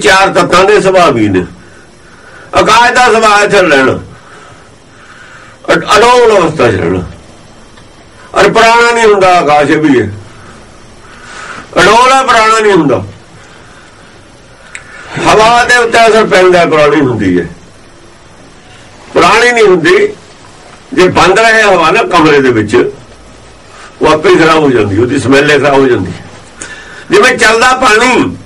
ਚਾਰ ਤੱਤਾਂ ਦੇ ਸੁਭਾਅ ਵੀ ਨੇ। ਆਕਾਸ਼ ਦਾ ਸੁਭਾਅ ਚ ਰਹਿਣਾ। ਅਡੋਲ ਅਵਸਥਾ ਚ ਰਹਿਣਾ। ਅਰ ਪ੍ਰਾਣਾ ਨਹੀਂ ਹੁੰਦਾ ਆਕਾਸ਼ ਵੀ। ਹੈ ਅਡੋਲ ਹੈ ਪ੍ਰਾਣਾ ਨਹੀਂ ਹੁੰਦਾ। ਹਵਾ ਦੇ ਉੱਤੇ ਅਸਰ ਪੈਂਦਾ, ਪ੍ਰਾਣੀ ਹੁੰਦੀ ਹੈ। ਪ੍ਰਾਣੀ ਨਹੀਂ ਹੁੰਦੀ। ਜੇ ਬੰਦ ਰਹੇ ਹਵਾ ਨਾ ਕਮਰੇ ਦੇ ਵਿੱਚ, ਉਹ ਆਪੇ ਖਰਾਬ ਹੋ ਜਾਂਦੀ, ਉਹਦੀ ਸਮੈਲ ਖਰਾਬ ਹੋ ਜਾਂਦੀ। ਜਿਵੇਂ ਚੱਲਦਾ ਪਾਣੀ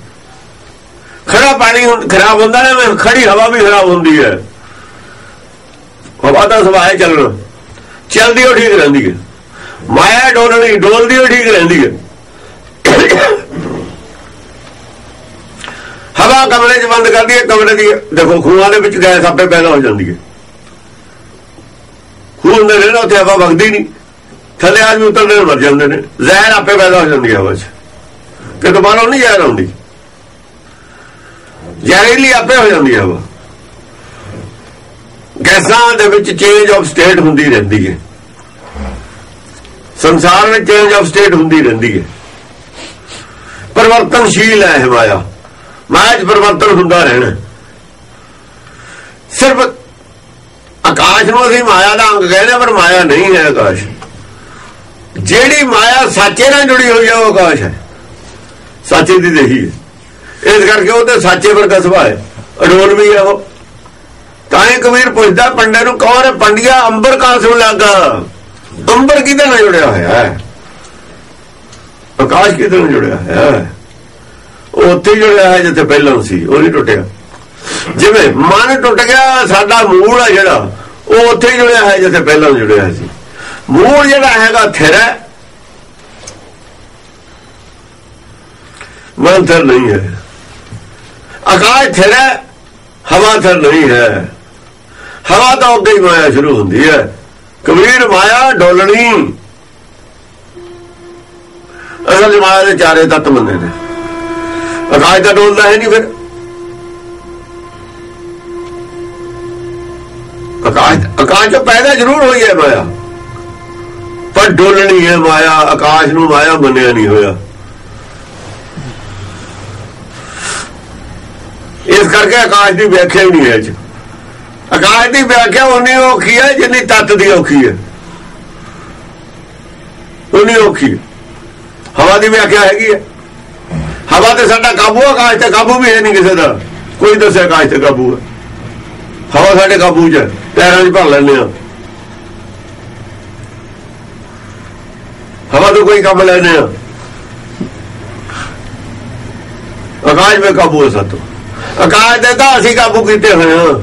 ਖੜਾ ਪਾਣੀ ਖਰਾਬ ਹੁੰਦਾ ਹੈ ਖੜੀ ਹਵਾ ਵੀ ਖਰਾਬ ਹੁੰਦੀ ਹੈ। ਹਵਾ ਦਾ ਸੁਭਾਅ ਚੱਲਣਾ। ਚੱਲਦੀ ਉਹ ਠੀਕ ਰਹਿੰਦੀ ਹੈ। ਮਾਇਆ ਡੋਲਣੀ, ਡੋਲਦੀ ਉਹ ਠੀਕ ਰਹਿੰਦੀ ਹੈ। ਹਵਾ ਕਮਰੇ 'ਚ ਬੰਦ ਕਰਦੀ ਹੈ, ਕਮਰੇ ਦੀ ਦੇਖੋ ਖੂਹਾਂ ਦੇ ਵਿੱਚ ਗੈਸ ਆਪੇ ਪੈਦਾ ਹੋ ਜਾਂਦੀ ਹੈ। ਖੂਹ ਦੇ ਰਹਿਣਾ, ਉੱਥੇ ਹਵਾ ਵਗਦੀ ਨਹੀਂ। ਥੱਲੇ ਆਦਮੀ ਉਤਰਦੇ ਨੂੰ, ਮਰ ਜਾਂਦੇ ਨੇ। ਜ਼ਹਿਰ ਆਪੇ ਪੈਦਾ ਹੋ ਜਾਂਦੀ ਹੈ ਹਵਾ 'ਚ। ਕਿ ਦੁਬਾਰਾ ਨਹੀਂ ਜ਼ਹਿਰ ਆਉਂਦੀ। ਜ਼ਹਿਰੀਲੀ ਆਪੇ ਹੋ ਜਾਂਦੀ ਹੈ ਹਵਾ ਗੈਸਾਂ ਦੇ ਵਿੱਚ ਚੇਂਜ ਆਫ ਸਟੇਟ ਹੁੰਦੀ ਰਹਿੰਦੀ ਹੈ। ਸੰਸਾਰ ਵਿੱਚ ਚੇਂਜ ਆਫ ਸਟੇਟ ਹੁੰਦੀ ਰਹਿੰਦੀ ਹੈ। ਪਰਿਵਰਤਨਸ਼ੀਲ ਹੈ ਇਹ ਮਾਇਆ। ਮਾਇਆ 'ਚ ਪਰਿਵਰਤਨ ਹੁੰਦਾ ਰਹਿਣਾ। ਸਿਰਫ ਆਕਾਸ਼ ਨੂੰ ਅਸੀਂ ਮਾਇਆ ਦਾ ਅੰਗ ਕਹਿੰਦੇ ਹਾਂ, ਪਰ ਮਾਇਆ ਨਹੀਂ ਹੈ ਆਕਾਸ਼। ਜਿਹੜੀ ਮਾਇਆ ਸੱਚੇ ਨਾਲ ਜੁੜੀ ਹੋਈ ਹੈ ਉਹ ਆਕਾਸ਼ ਹੈ। ਸੱਚੇ ਦੀ ਦੇਹੀ ਹੈ। ਇਸ ਕਰਕੇ ਉਹ ਤੇ ਸੱਚੇ ਵਰਗਾ ਸੁਭਾਅ ਹੈ। ਅਡੋਲ ਵੀ ਹੈ ਉਹ। ਤਾਂ ਹੀ ਕਬੀਰ ਪੁੱਛਦਾ ਪੰਡੇ ਨੂੰ ਕੌਣ ਹੈ? ਪੰਡਿਆ ਅੰਬਰ ਕਾਸੋਂ ਲੱਗਾ ਅੰਬਰ ਕਿਹਦੇ ਨਾਲ ਜੁੜਿਆ ਹੋਇਆ ਹੈ? ਆਕਾਸ਼ ਕਿਹਦੇ ਨਾਲ ਜੁੜਿਆ ਹੋਇਆ ਹੈ? ਉਹ ਉੱਥੇ ਜੁੜਿਆ ਹੈ ਜਿੱਥੇ ਪਹਿਲਾਂ ਸੀ, ਉਹ ਨਹੀਂ ਟੁੱਟਿਆ। ਜਿਵੇਂ ਮਨ ਟੁੱਟ ਗਿਆ, ਸਾਡਾ ਮੂਲ ਹੈ ਜਿਹੜਾ, ਉਹ ਉੱਥੇ ਹੀ ਜੁੜਿਆ ਹੈ ਜਿੱਥੇ ਪਹਿਲਾਂ ਜੁੜਿਆ ਸੀ। ਮੂਲ ਜਿਹੜਾ ਹੈਗਾ ਥਿਰ ਹੈ। ਮਨ ਥਿਰ ਨਹੀਂ ਹੈ। ਆਕਾਸ਼ ਥਿਰ ਹੈ, ਹਵਾ ਥਿਰ ਨਹੀਂ ਹੈ। ਹਵਾ ਤਾਂ ਅੱਗੇ ਹੀ ਮਾਇਆ ਸ਼ੁਰੂ ਹੁੰਦੀ ਹੈ। ਕਬੀਰ ਮਾਇਆ ਡੋਲਣੀ। ਅਸਲ ਮਾਇਆ ਦੇ ਚਾਰੇ ਤੱਤ ਮੰਨੇ ਨੇ। ਆਕਾਸ਼ ਦਾ ਡੋਲਦਾ ਹੈ ਨਹੀਂ ਫਿਰ। ਆਕਾਸ਼ ਆਕਾਸ਼ ਤੋਂ ਪੈਦਾ ਜ਼ਰੂਰ ਹੋਈ ਹੈ ਮਾਇਆ। ਪਰ ਡੋਲਣੀ ਹੈ ਮਾਇਆ, ਆਕਾਸ਼ ਨੂੰ ਮਾਇਆ ਮੰਨਿਆ ਨਹੀਂ ਹੋਇਆ। ਇਸ ਕਰਕੇ ਆਕਾਸ਼ ਦੀ ਵਿਆਖਿਆ ਹੀ ਨਹੀਂ ਹੈ ਇਹ ਆਕਾਸ਼ ਦੀ ਵਿਆਖਿਆ ਉਨੀ ਔਖੀ ਹੈ, ਜਿੰਨੀ ਤੱਤ ਦੀ ਔਖੀ ਹੈ। ਉਨੀ ਔਖੀ ਹਵਾ ਦੀ ਵਿਆਖਿਆ ਹੈਗੀ ਹੈ। ਹਵਾ ਤੇ ਸਾਡਾ ਕਾਬੂ ਆਕਾਸ਼ ਤੇ ਕਾਬੂ ਵੀ ਹੈ ਨਹੀਂ ਕਿਸੇ ਦਾ। ਕੋਈ ਦੱਸਿਆ ਆਕਾਸ਼ ਤੇ ਕਾਬੂ ਹੈ। ਹਵਾ ਸਾਡੇ ਕਾਬੂ 'ਚ ਹੈ, ਪੈਰਾਂ 'ਚ ਭਰ ਲੈਂਦੇ ਆ ਹਵਾ ਤੋਂ ਕੋਈ ਕੰਮ ਲੈਣੇ ਆ ਆਕਾਸ਼ ਵਿੱਚ ਕਾਬੂ ਹੈ ਸਾਤੋਂ। ਆਕਾਸ਼ ਦੇ ਤਾਂ ਅਸੀਂ ਕਾਬੂ ਕੀਤੇ ਹੋਏ ਹਾਂ।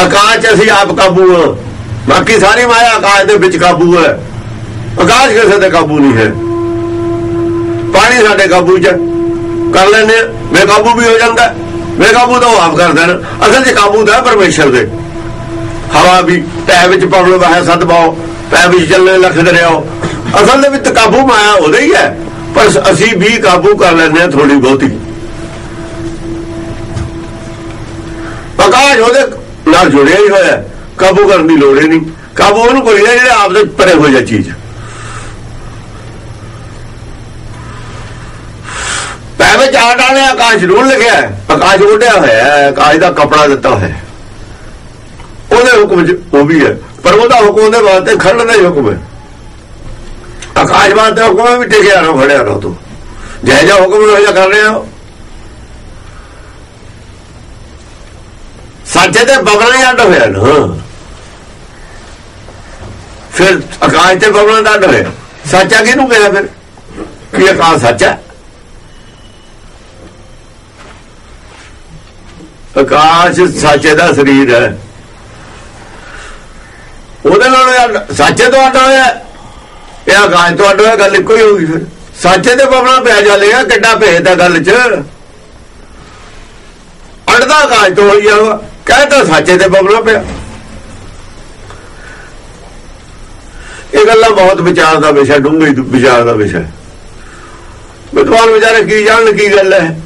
ਆਕਾਸ਼ 'ਚ ਅਸੀਂ ਆਪ ਕਾਬੂ ਹਾਂ। ਬਾਕੀ ਸਾਰੀ ਮਾਇਆ ਆਕਾਸ਼ ਦੇ ਵਿੱਚ ਕਾਬੂ ਹੈ। ਆਕਾਸ਼ ਕਿਸੇ ਤੇ ਕਾਬੂ ਨਹੀਂ ਹੈ। ਪਾਣੀ ਸਾਡੇ ਕਾਬੂ 'ਚ ਹੈ। ਕਰ ਲੈਨੇ ਬੇਕਾਬੂ ਵੀ ਹੋ ਜਾਂਦਾ ਬੇਕਾਬੂ ਤਾਂ ਉਹ ਆਪ ਕਰਦੇ ਨੇ ਅਸਲ 'ਚ ਕਾਬੂ ਦਾ ਪਰਮੇਸ਼ਰ ਦੇ। ਹਵਾ ਵੀ ਪੈ ਵਿੱਚ ਪਵਨ ਵਹਿ ਸਦ ਪਾਓ ਪੈ ਵਿੱਚ ਚੱਲਣੇ ਲਖ ਦਰਿਆਓ। ਅਸਲ ਦੇ ਵਿੱਚ ਕਾਬੂ ਮਾਇਆ ਉਹਦਾ ਹੀ ਹੈ। ਪਰ ਅਸੀਂ ਵੀ ਕਾਬੂ ਕਰ ਲੈਂਦੇ ਹਾਂ ਥੋੜੀ ਬਹੁਤੀ। ਆਕਾਸ਼ ਉਹਦੇ ਨਾਲ ਜੁੜਿਆ ਹੀ ਹੋਇਆ। ਕਾਬੂ ਕਰਨ ਦੀ ਲੋੜ ਹੀ ਨਹੀਂ। ਕਾਬੂ ਉਹਨੂੰ ਕੋਈ ਨਹੀਂ ਜਿਹੜੇ ਆਪ ਦੇ ਪਰੇ ਹੋ ਜਾ ਚੀਜ਼। ਪੈ ਵਿੱਚ ਆਟਾ ਨੇ ਆਕਾਸ਼ ਨੂੰ ਲਿਖਿਆ ਆਕਾਸ਼ ਉੱਡਿਆ ਹੋਇਆ ਹੈ, ਆਕਾਸ਼ ਦਾ ਕਪੜਾ ਦਿੱਤਾ ਹੋਇਆ ਉਹਦੇ ਹੁਕਮ ਚ ਉਹ ਵੀ ਹੈ, ਪਰ ਉਹਦਾ ਹੁਕਮ ਉਹਦੇ ਵਾਸਤੇ ਖੜਨ ਦਾ ਹੀ ਹੁਕਮ ਹੈ। ਆਕਾਸ਼ ਵਾਸਤੇ ਹੁਕਮ ਹੈ ਵੀ ਟਿਕਿਆ ਰਹੋ ਖੜਿਆ ਰਹੋ ਤੂੰ। ਜੈ ਜਾ ਹੁਕਮ ਹੋ ਜਾ ਕਰ ਰਿਹਾ ਹੋ ਤੇ ਬਬਲਾਂ ਹੀ ਅੱਡ ਹੋਇਆ ਨਾ ਫਿਰ ਆਕਾਸ਼ ਤੇ ਬਬਲਾਂ ਦਾ ਅੱਡ ਹੋਇਆ ਸੱਚਾ ਕਿਹਨੂੰ ਕਿਹਾ ਫਿਰ? ਕੀ ਆਕਾਸ਼ ਸੱਚਾ ਆਕਾਸ਼ ਸੱਚੇ ਦਾ ਸਰੀਰ ਹੈ। ਉਹਦੇ ਨਾਲ ਅੱਡ- ਸੱਚੇ ਤੋਂ ਅੱਡ ਹੋਇਆ। ਇਹ ਆਕਾਸ਼ ਤੋਂ ਅੱਡ ਹੋਇਆ, ਗੱਲ ਇੱਕੋ ਹੀ ਹੋ ਗਈ ਫਿਰ। ਸੱਚੇ ਤੇ ਬਬਲਾਂ ਪਿਆ ਜਾਲੇਗਾ ਕਿੱਡਾ ਭੇਦ ਹੈ ਗੱਲ 'ਚ। ਅੜਦਾ ਆਕਾਸ਼ ਤੋਂ ਹੋਈ ਜਾਵਾ ਕਹਿੰਦਾ ਸੱਚੇ ਤੇ ਬਗਲਾਂ ਪਿਆ। ਇਹ ਗੱਲਾਂ ਬਹੁਤ ਵਿਚਾਰ ਦਾ ਵਿਸ਼ਾ ਡੂੰਘੇ ਵਿਚਾਰ ਦਾ ਵਿਸ਼ਾ। ਵਿਦਵਾਨ ਵਿਚਾਰੇ ਕੀ ਜਾਣਨ ਕੀ ਗੱਲ ਹੈ?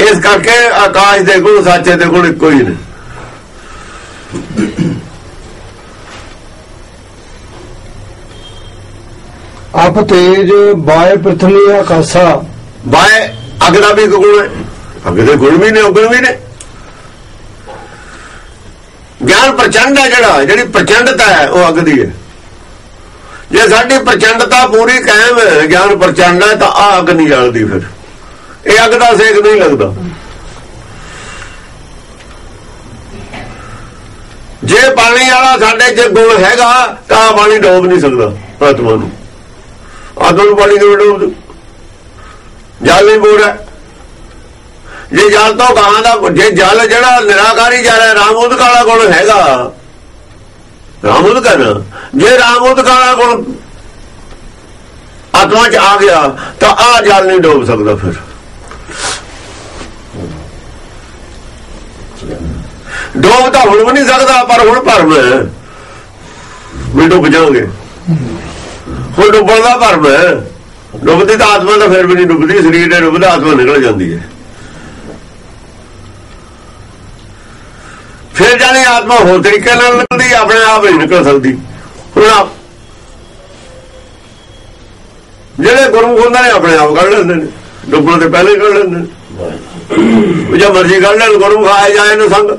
ਇਸ ਕਰਕੇ ਆਕਾਸ਼ ਦੇ ਗੁਣ ਸੱਚੇ ਦੇ ਗੁਣ ਇੱਕੋ ਹੀ ਨੇ। ਆਪ ਤੇਜ ਬਾਏ ਪ੍ਰਥਮੀ ਆਕਾਸਾ। ਬਾਏ ਅੱਗ ਦਾ ਵੀ ਗੁਣ ਹੈ। ਅੱਗ ਦੇ ਗੁਣ ਵੀ ਨੇ ਉਗਣ ਵੀ ਨੇ। ਗਿਆਨ ਪ੍ਰਚੰਡ ਹੈ ਜਿਹੜਾ, ਜਿਹੜੀ ਪ੍ਰਚੰਡਤਾ ਹੈ, ਉਹ ਅੱਗ ਦੀ ਹੈ। ਜੇ ਸਾਡੀ ਪ੍ਰਚੰਡਤਾ ਪੂਰੀ ਕਾਇਮ ਹੈ, ਗਿਆਨ ਪ੍ਰਚੰਡ ਹੈ, ਤਾਂ ਆ ਅੱਗ ਨਹੀਂ ਜਲਦੀ ਫਿਰ। ਇਹ ਅੱਗ ਦਾ ਸੇਕ ਨਹੀਂ ਲੱਗਦਾ। ਜੇ ਪਾਣੀ ਵਾਲਾ ਸਾਡੇ 'ਚ ਗੁਣ ਹੈਗਾ, ਤਾਂ ਪਾਣੀ ਡੋਬ ਨਹੀਂ ਸਕਦਾ ਆਤਮਾ ਨੂੰ ਆਤਮਾ ਨੂੰ ਪਾਣੀ ਕਿਵੇਂ ਡੋਬ ਦੂ ਜਲ ਨਹੀਂ ਬੋੜਾ ਜੇ ਜਲ ਤੋਂ ਗਾਂ ਦਾ ਜੇ ਜਲ ਜਿਹੜਾ ਨਿਰਾਕਾਰੀ ਜਲ ਹੈ ਰਾਮੂਦ ਕਾਲਾ ਗੁਣ ਹੈਗਾ। ਰਾਮੂਦ ਕਹਣਾ ਜੇ ਰਾਮੂਦ ਕਾਲਾ ਗੁਣ ਆਤਮਾ 'ਚ ਆ ਗਿਆ, ਤਾਂ ਆ ਜਲ ਨਹੀਂ ਡੋਬ ਸਕਦਾ ਫਿਰ। ਡੋਬ ਤਾਂ ਹੁਣ ਵੀ ਨਹੀਂ ਸਕਦਾ, ਪਰ ਹੁਣ ਭਰਮ ਹੈ। ਵੀ ਡੁੱਬ ਜਾਓਗੇ ਹੁਣ ਡੁੱਬਣ ਦਾ ਭਰਮ ਹੈ। ਡੁੱਬਦੀ ਤਾਂ ਆਤਮਾ ਤਾਂ ਫਿਰ ਵੀ ਨਹੀਂ ਡੁੱਬਦੀ, ਸਰੀਰ ਦੇ ਡੁੱਬਦਾ, ਆਤਮਾ ਨਿਕਲ ਜਾਂਦੀ ਹੈ। ਫਿਰ ਜਾਣੀ ਆਤਮਾ ਹੋਰ ਤਰੀਕੇ ਨਾਲ ਨਿਕਲਦੀ ਆਪਣੇ ਆਪ ਨਹੀਂ ਨਿਕਲ ਸਕਦੀ। ਹੁਣ ਜਿਹੜੇ ਗੁਰਮੁਖ ਹੁੰਦੇ ਨੇ ਆਪਣੇ ਆਪ ਕੱਢ ਲੈਂਦੇ ਨੇ। ਡੁੱਬਣ ਦੇ ਪਹਿਲੇ ਕੱਢ ਲੈਂਦੇ ਨੇ। ਜੇ ਮਰਜ਼ੀ ਕੱਢ ਲੈਣ ਗੁਰਮੁਖ ਆਏ ਜਾਏ ਨੂੰ ਸੰਗ।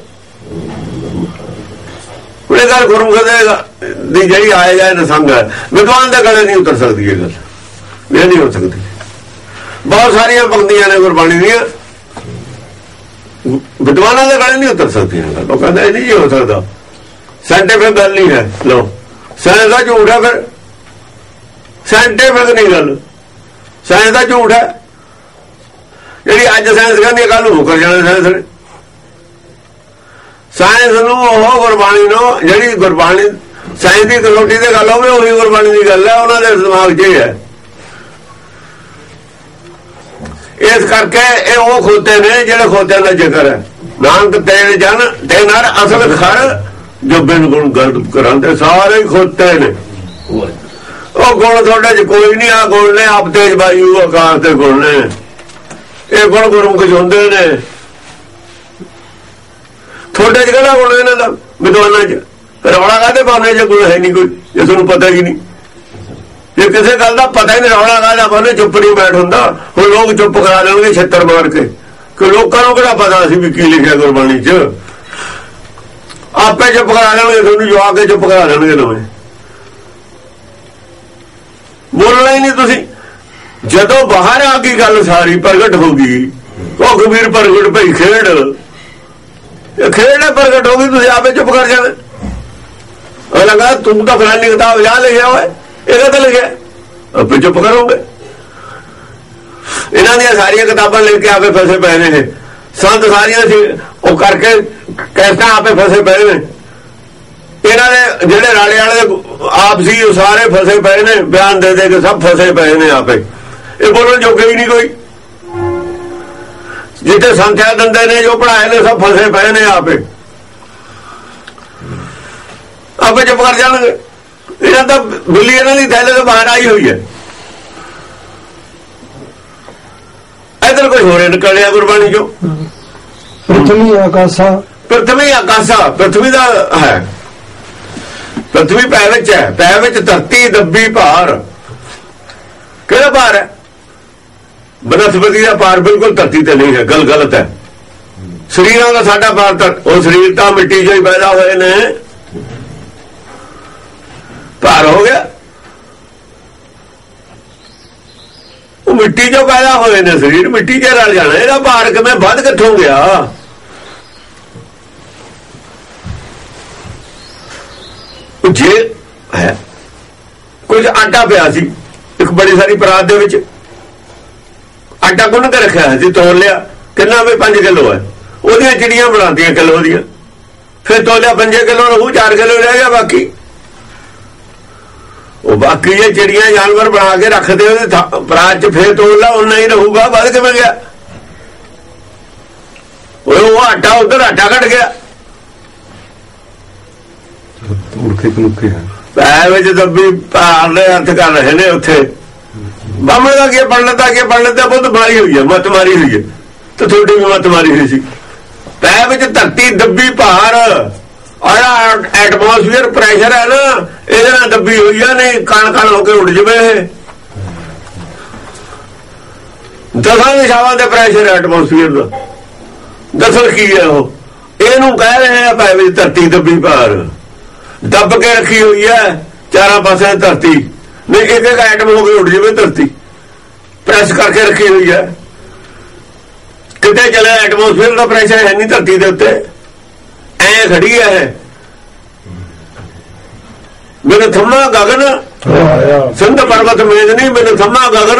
ਉਹਨੇ ਗੱਲ ਗੁਰਮੁਖ ਦੇ ਦੀ ਜਿਹੜੀ ਆਏ ਜਾਏ ਨਾ ਸੰਗ ਹੈ ਵਿਦਵਾਨ ਦੇ ਗਲੇ ਨਹੀਂ ਉਤਰ ਸਕਦੀ ਇਹ ਗੱਲ। ਇਹ ਨਹੀਂ ਹੋ ਸਕਦੀ। ਬਹੁਤ ਸਾਰੀਆਂ ਪੰਕਤੀਆਂ ਨੇ ਗੁਰਬਾਣੀ ਦੀਆਂ। ਵਿਦਵਾਨਾਂ ਦੇ ਗਲੇ ਨਹੀਂ ਉਤਰ ਸਕਦੀ ਉਹ ਕਹਿੰਦਾ ਇਹ ਨਹੀਂ ਹੋ ਸਕਦਾ। ਸਾਇੰਟਿਫਿਕ ਗੱਲ ਨਹੀਂ ਹੈ। ਲੋ ਸਾਇੰਸ ਦਾ ਝੂਠ ਹੈ ਫਿਰ। ਸਾਇੰਟਿਫਿਕ ਨਹੀਂ ਗੱਲ। ਸਾਇੰਸ ਦਾ ਝੂਠ ਹੈ। ਜਿਹੜੀ ਅੱਜ ਸਾਇੰਸ ਕਹਿੰਦੀ ਕੱਲ ਨੂੰ ਮੁਕਰ ਜਾਣਾ ਸਾਇੰਸ ਨੇ। ਸਾਇੰਸ ਨੂੰ, ਉਹ ਗੁਰਬਾਣੀ ਨੂੰ, ਜਿਹੜੀ ਗੁਰਬਾਣੀ, ਸਾਇੰਸ ਦੀ ਕਲੋਟੀ ਦੇ ਗੱਲ ਹੋਵੇ, ਉਹੀ ਗੁਰਬਾਣੀ ਦੀ ਗੱਲ ਹੈ। ਉਹਨਾਂ ਦੇ ਦਿਮਾਗ 'ਚ ਹੈ ਹੈ ਇਸ ਕਰਕੇ ਇਹ ਉਹ ਖੋਤੇ ਨੇ ਜਿਹੜੇ ਖੋਤਿਆਂ ਦਾ ਜ਼ਿਕਰ ਹੈ। ਨਾਨਕ ਤੇਰੇ ਜਨ, ਤੇ ਨਰ, ਅਸਲ ਖਰ, ਜੋ ਬਿਨ ਗੁਣ ਗਲਤ ਕਰਾਂਦੇ ਸਾਰੇ ਖੋਤੇ ਨੇ। ਉਹ ਗੁਣ ਤੁਹਾਡੇ 'ਚ ਕੋਈ ਨਹੀਂ ਆ ਗੁਣ ਨੇ, ਆਪ ਤੇਜ ਬਾਯੂ ਆਕਾਰ ਦੇ ਗੁਣ ਨੇ। ਇਹ ਗੁਣ ਗੁਰੂ ਗੁਰਮੁਖ ਹੁੰਦੇ ਨੇ। ਤੁਹਾਡੇ 'ਚ ਕਿਹੜਾ ਗੁਣ ਇਹਨਾਂ ਦਾ? ਵਿਦਵਾਨਾਂ 'ਚ। ਰੌਲਾ ਕਾਹਦੇ ਪਾਉਣੇ ਜੇ ਗੁਣ ਹੈ ਨਹੀਂ ਕੋਈ, ਜੇ ਤੁਹਾਨੂੰ ਪਤਾ ਹੀ ਨਹੀਂ। ਜੇ ਕਿਸੇ ਗੱਲ ਦਾ ਪਤਾ ਹੀ ਨਹੀਂ ਰੌਲਾ ਕਾਹਦਾ ਪਾਉਣੇ ਚੁੱਪ ਨਹੀਂ ਬੈਠ ਹੁੰਦਾ। ਹੁਣ ਲੋਕ ਚੁੱਪ ਕਰਾ ਲੈਣਗੇ ਛੱਤਰ ਮਾਰ ਕੇ। ਕਿ ਲੋਕਾਂ ਨੂੰ ਕਿਹੜਾ ਪਤਾ ਸੀ ਵੀ ਕੀ ਲਿਖਿਆ ਗੁਰਬਾਣੀ 'ਚ? ਆਪੇ ਚੁੱਪ ਕਰਾ ਲੈਣਗੇ, ਤੁਹਾਨੂੰ ਜਵਾਬ ਕੇ ਚੁੱਪ ਕਰਾ ਲੈਣਗੇ ਨਵੇਂ। ਬੋਲਣਾ ਹੀ ਨਹੀਂ ਤੁਸੀਂ। ਜਦੋਂ ਬਾਹਰ ਆ ਗਈ ਗੱਲ ਸਾਰੀ ਪ੍ਰਗਟ ਹੋ ਗਈ, ਉਹ ਕਬੀਰ ਪ੍ਰਗਟ ਭਈ ਖੇਡ। ਇਹ ਖੇਡ ਪ੍ਰਗਟ ਹੋ ਗਈ, ਤੁਸੀਂ ਆਪੇ ਚੁੱਪ ਕਰ ਜਾਣਾ। ਉਹ ਲਗਾ, ਤੂੰ ਤਾਂ ਫਲਾਨੀ ਕਿਤਾਬ ਜਾ ਲਿਖਿਆ ਹੋਇਆ ਇਹਦਾ ਤਾਂ ਲਿਖਿਆ। ਆਪੇ ਚੁੱਪ ਕਰੋਗੇ? ਇਹਨਾਂ ਦੀਆਂ ਸਾਰੀਆਂ ਕਿਤਾਬਾਂ ਲੈ ਕੇ ਆਪੇ ਫਸੇ ਪਏ ਨੇ ਸੰਤ ਸਾਰੀਆਂ ਸੀ, ਉਹ ਕਰਕੇ ਕਹਿਤਾ ਆਪੇ ਫਸੇ ਪਏ ਨੇ। ਇਹਨਾਂ ਦੇ ਜਿਹੜੇ ਰਾਲੇ ਵਾਲੇ ਆਪ ਸੀ, ਉਹ ਸਾਰੇ ਫਸੇ ਪਏ ਨੇ। ਬਿਆਨ ਦੇ ਦੇ ਕੇ ਸਭ ਫਸੇ ਪਏ ਨੇ ਆਪੇ। ਇਹ ਬੋਲਣ ਜੋਗੇ ਹੀ ਨਹੀਂ ਕੋਈ। ਜਿੱਤੇ ਸੰਥਿਆ ਦੰਦੇ ਨੇ, ਜੋ ਪੜਾਏ ਨੇ, ਸਭ ਫਸੇ ਪਏ ਨੇ ਆਪੇ। ਆਪੇ ਚੁੱਪ ਕਰ ਜਾਣਗੇ। ਇਹਨਾਂ ਦਾ ਬਿੱਲੀ ਇਹਨਾਂ ਦੀ ਥੈਲੇ ਤੋਂ ਬਾਹਰ ਆਈ ਹੋਈ ਹੈ। ਇਧਰ ਕੋਈ ਹੋਰ ਨਿਕਲਿਆ ਗੁਰਬਾਣੀ ਚੋਂ? ਪ੍ਰਥਮੀ ਆਕਾਸ਼ਾ। ਪ੍ਰਥਮੀ ਆਕਾਸ਼ਾ ਪ੍ਰਥਮੀ ਦਾ ਹੈ। ਪ੍ਰਥਮੀ ਪੈ ਵਿੱਚ ਹੈ ਪੈ ਵਿੱਚ ਧਰਤੀ ਦੱਬੀ ਭਾਰ। ਕਿਹੜਾ ਭਾਰ ਹੈ? ਬਨਸਪਤੀ ਦਾ ਭਾਰ ਬਿਲਕੁਲ ਧਰਤੀ ਤੇ ਨਹੀਂ ਹੈ ਗੱਲ ਗਲਤ ਹੈ। ਸਰੀਰਾਂ ਦਾ ਸਾਡਾ ਭਾਰ ਤਾਂ ਉਹ ਸਰੀਰ ਤਾਂ ਮਿੱਟੀ 'ਚੋਂ ਹੀ ਪੈਦਾ ਹੋਏ ਨੇ। ਭਾਰ ਹੋ ਗਿਆ। ਉਹ ਮਿੱਟੀ 'ਚੋਂ ਪੈਦਾ ਹੋਏ ਨੇ ਸਰੀਰ, ਮਿੱਟੀ 'ਚ ਰਲ ਜਾਣਾ, ਇਹਦਾ ਭਾਰ ਕਿਵੇਂ ਵੱਧ ਕਿੱਥੋਂ ਗਿਆ? ਜੇ ਹੈ, ਕੁਝ ਆਟਾ ਪਿਆ ਸੀ, ਇੱਕ ਬੜੀ ਸਾਰੀ ਪਰਾਤ ਦੇ ਵਿੱਚ। ਆਟਾ ਗੁੰਨ ਕੇ ਰੱਖਿਆ ਹੋਇਆ ਸੀ, ਤੋਲ ਲਿਆ, ਕਿੰਨਾ ਵੀ 5 ਕਿਲੋ ਹੈ। ਉਹਦੀਆਂ ਚਿੜੀਆਂ ਬਣਾਉਂਦੀਆਂ ਕਿਲੋ ਦੀਆਂ। ਫਿਰ ਤੋਲਿਆ 5 ਕਿਲੋ ਰਹੂ 4 ਕਿਲੋ ਰਹਿ ਗਿਆ ਬਾਕੀ। ਉਹ ਬਾਕੀ ਇਹ ਚਿੜੀਆਂ ਜਾਨਵਰ ਬਣਾ ਕੇ ਰੱਖਦੇ ਉਹਦੇ ਪਰਾਤ 'ਚ ਫੇਰ ਤੋਲ ਲਾ ਉਹਨਾਂ ਹੀ ਰਹੂਗਾ ਵੱਧ ਕਿਵੇਂ ਗਿਆ? ਉਹ ਉਹ ਆਟਾ ਉਧਰ ਆਟਾ ਘਟ ਗਿਆ। ਮੂਰਖੇ ਕਨੁੱਖੇ ਹੈ ਪੈ ਵਿੱਚ ਦੱਬੀ ਭਾਰ ਦੇ ਹੱਥ ਕਰ ਰਹੇ ਨੇ ਉੱਥੇ। ਬਾਹਮਣ ਦਾ ਕੀ ਪੰਡਤ ਦਾ ਕੀ ਪੰਡਤ ਦਾ ਬਹੁਤ ਮਾਰੀ ਹੋਈ ਹੈ ਮਤ ਮਾਰੀ ਹੋਈ ਹੈ ਤੇ ਤੁਹਾਡੀ ਵੀ ਮਤ ਮਾਰੀ ਹੋਈ ਸੀ। ਪੈ ਵਿੱਚ ਧਰਤੀ ਦੱਬੀ ਭਾਰ। ਆਇਆ ਐਟਮੋਸਫੀਅਰ ਪ੍ਰੈਸ਼ਰ ਹੈ ਨਾ, ਇਹਦੇ ਨਾਲ ਦੱਬੀ ਹੋਈ ਆ, ਨਹੀਂ ਕਣ ਕਣ ਹੋ ਕੇ ਉੱਡ ਜਵੇ ਇਹ। ਦਸਾਂ ਦਿਸ਼ਾਵਾਂ ਦੇ ਪ੍ਰੈਸ਼ਰ ਐਟਮੋਸਫੀਅਰ ਦਾ। ਦਸਲ ਕੀ ਹੈ ਉਹ। ਇਹਨੂੰ ਕਹਿ ਰਹੇ ਆ ਭਾਵੇਂ ਧਰਤੀ ਦੱਬੀ ਭਾਰ। ਦੱਬ ਕੇ ਰੱਖੀ ਹੋਈ ਹੈ, ਚਾਰਾਂ ਪਾਸੇ ਧਰਤੀ। ਨਹੀਂ, ਇੱਕ ਇੱਕ ਐਟਮ ਹੋ ਕੇ ਉੱਡ ਜਾਵੇ ਧਰਤੀ। ਪ੍ਰੈਸ ਕਰਕੇ ਰੱਖੀ ਹੋਈ ਹੈ। ਕਿਤੇ ਚਲੇ ਐਟਮੋਸਫੀਅਰ ਦਾ ਪ੍ਰੈਸ਼ਰ ਹੈ ਨਹੀਂ ਧਰਤੀ ਦੇ ਉੱਤੇ। ਐ ਖੜੀ ਹੈ ਇਹ। ਮੇਰੇ ਥੰਮਾ ਗਗਨ। ਸਿੰਧ ਪਰਬਤ ਮੇਜ ਨਹੀਂ ਮੈਨੂੰ ਥੰਮਾ ਗਗਨ।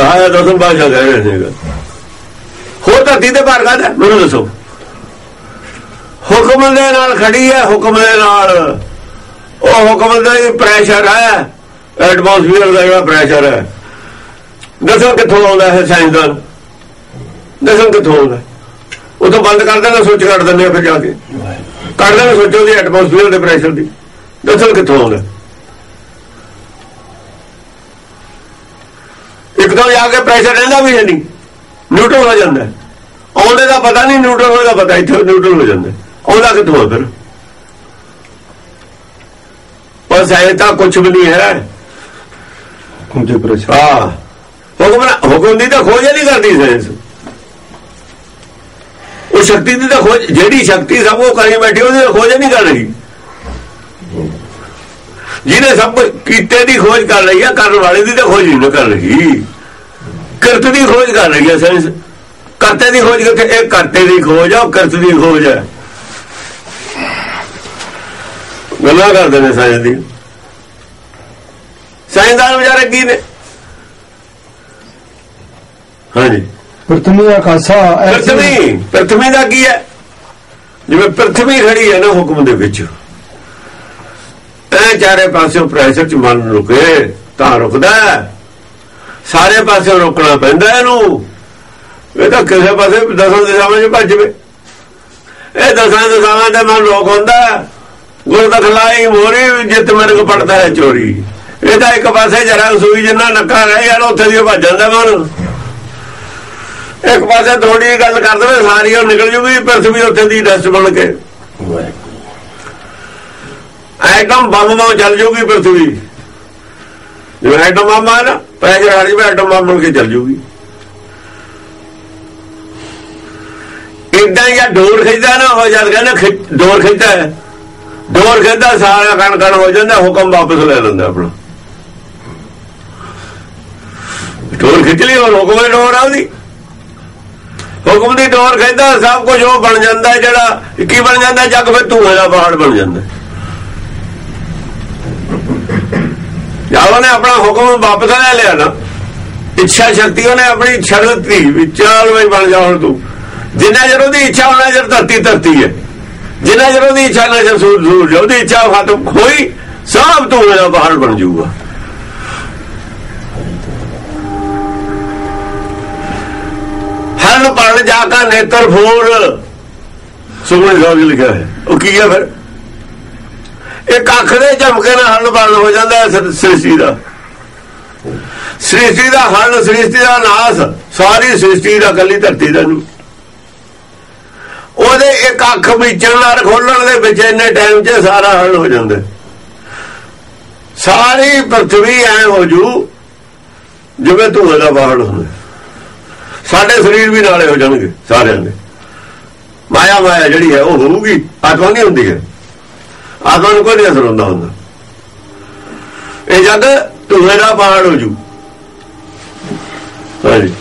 ਆਇਆ ਦਸਮ ਬਾਸ਼ਾ ਕਹਿ ਰਹੇ ਸੀਗਾ ਹੋ ਧਰਤੀ ਤੇ ਭਾਰ ਕਾਹਦਾ? ਮੈਨੂੰ ਦੱਸੋ। ਹੁਕਮ ਦੇ ਨਾਲ ਖੜੀ ਹੈ ਹੁਕਮ ਦੇ ਨਾਲ। ਉਹ ਹੁਕਮ ਦਾ ਹੀ ਪ੍ਰੈਸ਼ਰ ਹੈ ਐਟਮੋਸਫੀਅਰ ਦਾ ਜਿਹੜਾ ਪ੍ਰੈਸ਼ਰ ਹੈ ਦੱਸੋ ਕਿੱਥੋਂ ਆਉਂਦਾ ਹੈ ਸਾਇੰਸਦਾਨ ਦੱਸੋ ਕਿੱਥੋਂ ਆਉਂਦਾ? ਉਹ ਤੋਂ ਬੰਦ ਕਰ ਦੇਣਾ ਸੋਚ ਕੱਢ ਦਿੰਦੇ ਆ ਫਿਰ ਜਾ ਕੇ। ਕੱਢ ਦੇਣਾ ਸੋਚੋ ਦੀ ਐਟਮੋਸਫੀਅਰ ਦੇ ਪ੍ਰੈਸ਼ਰ ਦੀ। ਦੱਸੋ ਕਿੱਥੋਂ ਆਉਂਦਾ? ਇੱਕ ਤਾਂ ਜਾ ਕੇ ਪ੍ਰੈਸ਼ਰ ਰਹਿੰਦਾ ਵੀ ਨਹੀਂ। ਨਿਊਟਰਲ ਹੋ ਜਾਂਦਾ। ਆਉਂਦੇ ਦਾ ਪਤਾ ਨਹੀਂ ਨਿਊਟਰਲ ਹੋਏਗਾ ਪਤਾ ਇੱਥੇ ਨਿਊਟਰਲ ਹੋ ਜਾਂਦਾ। ਆਉਂਦਾ ਕਿੱਥੋਂ ਫਿਰ? ਪਰ ਸਾਇੰਸ ਤਾਂ ਕੁਝ ਵੀ ਨਹੀਂ ਹੈ। ਦੇ ਪ੍ਰੈਸ਼ਰ ਹਾਂ। ਹੁਕਮ ਹੁਕਮ ਦੀ ਤਾਂ ਖੋਜ ਨਹੀਂ ਕਰਦੀ ਸਾਇੰਸ ਉਹ ਸ਼ਕਤੀ ਦੀ ਤਾਂ ਖੋਜ ਜਿਹੜੀ ਸ਼ਕਤੀ ਸਭ ਉਹ ਕਰੀ ਬੈਠੀ, ਉਹਦੀ ਤਾਂ ਖੋਜ ਹੀ ਨਹੀਂ ਕਰ ਰਹੀ। ਜਿਹਨੇ ਸਭ ਕੁਝ ਕੀਤੇ ਦੀ ਖੋਜ ਕਰ ਰਹੀ ਹੈ ਕਰਨ ਵਾਲੇ ਦੀ ਤਾਂ ਖੋਜ ਹੀ ਨਹੀਂ ਕਰ ਰਹੀ। ਕਰਤ ਦੀ ਖੋਜ ਕਰ ਰਹੀ ਹੈ ਸਾਇੰਸ ਕਰਤੇ ਦੀ ਖੋਜ ਕਿੱਥੇ? ਇਹ ਕਰਤੇ ਦੀ ਖੋਜ ਆ, ਉਹ ਕਰਤ ਦੀ ਖੋਜ ਹੈ ਗੱਲਾਂ ਕਰਦੇ ਨੇ ਸਾਇੰਸ ਦੀ। ਸਾਇੰਸਦਾਨ ਵਿਚਾਰੇ ਕੀ ਨੇ? ਹਾਂਜੀ। ਪ੍ਰਥਮੀ ਆਕਾਸ਼ਾ ਐਸੀ ਪ੍ਰਥਮੀ ਪ੍ਰਥਮੀ ਦਾ ਕੀ ਹੈ? ਜਿਵੇਂ ਪ੍ਰਥਮੀ ਖੜੀ ਹੈ ਨਾ ਹੁਕਮ ਦੇ ਵਿੱਚ। ਐ ਚਾਰੇ ਪਾਸਿਓਂ ਪ੍ਰੈਸ਼ਰ ਚ ਮਨ ਰੁਕੇ ਤਾਂ ਰੁਕਦਾ। ਸਾਰੇ ਪਾਸਿਓਂ ਰੁਕਣਾ ਪੈਂਦਾ ਇਹਨੂੰ। ਇਹ ਤਾਂ ਕਿਸੇ ਪਾਸੇ ਦਸਾਂ ਦਿਸ਼ਾਵਾਂ 'ਚ ਭੱਜ ਜਵੇ। ਇਹ ਦਸਾਂ ਦਿਸ਼ਾਵਾਂ ਤੇ ਮਨ ਰੋਕ ਹੁੰਦਾ ਹੈ। ਗੁਰ ਦਖਲਾਈ ਮੋਰੀ ਜਿੱਤ ਮਿਰਗ ਪੜਦਾ ਹੈ ਚੋਰੀ। ਇਹ ਤਾਂ ਇੱਕ ਪਾਸੇ ਜਰਾ ਸੂਈ ਜਿੰਨਾ ਨੱਕਾ ਰਹਿ ਯਾਰ ਉੱਥੇ ਦੀ ਭੱਜ ਜਾਂਦਾ ਮਨ। ਇੱਕ ਪਾਸੇ ਥੋੜੀ ਗੱਲ ਕਰ ਦੇਵੇ ਸਾਰੀ ਉਹ ਨਿਕਲ ਜੂਗੀ ਪ੍ਰਥਵੀ ਉੱਥੇ ਦੀ ਡਸਟ ਬਣ ਕੇ। ਐਟਮ ਬੰਬ ਵਾਂ ਚੱਲ ਜੂਗੀ ਪ੍ਰਥਵੀ ਜਿਵੇਂ ਐਟਮ ਬੰਬ ਆ ਨਾ ਪ੍ਰੈਸ਼ਰ ਹਟ ਜਵੇ ਐਟਮ ਬੰਬ ਬਣ ਕੇ ਚੱਲ ਜੂਗੀ। ਇਦਾਂ ਜਾਂ ਡੋਰ ਖਿੱਚਦਾ ਨਾ ਹੋ ਜਦ ਕਹਿੰਦਾ ਡੋਰ ਖਿੱਚਦਾ ਹੈ। ਡੋਰ ਖਿੱਚਦਾ ਸਾਰਾ ਕਣ ਕਣ ਹੋ ਜਾਂਦਾ ਹੁਕਮ ਵਾਪਸ ਲੈ ਲੈਂਦਾ ਆਪਣਾ। ਡੋਰ ਖਿੱਚ ਲਈ ਉਹ ਹੁਕਮ ਡੋਰ ਆ ਉਹਦੀ ਹੁਕਮ ਦੀ ਡੋਰ ਖਿੱਚਦਾ ਸਭ ਕੁਝ ਉਹ ਬਣ ਜਾਂਦਾ ਜਿਹੜਾ ਕੀ ਬਣ ਜਾਂਦਾ ਜੱਗ ਫਿਰ ਧੂਏ ਦਾ ਪਹਾੜ ਬਣ ਜਾਂਦਾ ਜਦ ਉਹਨੇ ਆਪਣਾ ਹੁਕਮ ਵਾਪਸ ਲੈ ਲਿਆ ਨਾ। ਇੱਛਾ ਸ਼ਕਤੀ, ਉਹਨੇ ਆਪਣੀ ਸ਼ਰਤ ਦੀ ਵੀ ਚੱਲ ਬਣ ਜਾ ਹੁਣ ਤੂੰ। ਜਿੰਨਾ ਚਿਰ ਉਹਦੀ ਇੱਛਾ, ਉਹਨਾਂ ਚਿਰ ਧਰਤੀ ਧਰਤੀ ਹੈ। ਜਿੰਨਾ ਚਿਰ ਉਹਦੀ ਇੱਛਾ ਨਾ ਚਿਰ ਸੂਰਜ ਸੂਰਜ ਉਹਦੀ ਇੱਛਾ ਖਤਮ ਹੋਈ, ਸਭ ਧੂਏ ਦਾ ਪਹਾੜ ਬਣ ਜਾਊਗਾ। ਹਰਨ ਪੜ ਜਾ ਕਾ ਨੇਤਰ ਫੋੜ ਸੁਖਮਨੀ ਸਾਹਿਬ ਜੀ ਲਿਖਿਆ ਹੈ। ਉਹ ਕੀ ਹੈ ਫਿਰ? ਇੱਕ ਅੱਖ ਦੇ ਝਮਕੇ ਨਾਲ ਹਰਨ ਪੜ ਹੋ ਜਾਂਦਾ ਹੈ ਸ੍ਰਿਸ਼ਟੀ ਦਾ। ਸ੍ਰਿਸ਼ਟੀ ਦਾ ਹਰਨ ਸ੍ਰਿਸ਼ਟੀ ਦਾ ਨਾਸ, ਸਾਰੀ ਸ੍ਰਿਸ਼ਟੀ ਦਾ ਕੱਲੀ ਧਰਤੀ ਦਾ ਨਹੀਂ ਉਹਦੇ ਇੱਕ ਅੱਖ ਵਿਚਣ ਨਾਲ ਖੋਲਣ ਦੇ ਵਿੱਚ ਇੰਨੇ ਟਾਈਮ 'ਚ ਸਾਰਾ ਹਰਨ ਹੋ ਜਾਂਦਾ ਸਾਰੀ ਪ੍ਰਥਵੀ ਐ ਹੋ ਜੂ, ਜਿਵੇਂ ਧੂਏ ਦਾ ਬਾਹਰ ਹੁੰਦਾ ਸਾਡੇ ਸਰੀਰ ਵੀ ਨਾਲੇ ਹੋ ਜਾਣਗੇ ਸਾਰਿਆਂ ਦੇ। ਮਾਇਆ ਮਾਇਆ ਜਿਹੜੀ ਹੈ ਉਹ ਹੋਊਗੀ ਆਤਮਾ ਨਹੀਂ ਹੁੰਦੀ ਹੈ। ਆਤਮਾ ਨੂੰ ਕੋਈ ਅਸਰ ਹੁੰਦਾ ਹੁੰਦਾ। ਇਹ ਜਦ ਧੂਏ ਦਾ ਪਹਾੜ ਹੋ ਜੂ। ਹਾਂਜੀ।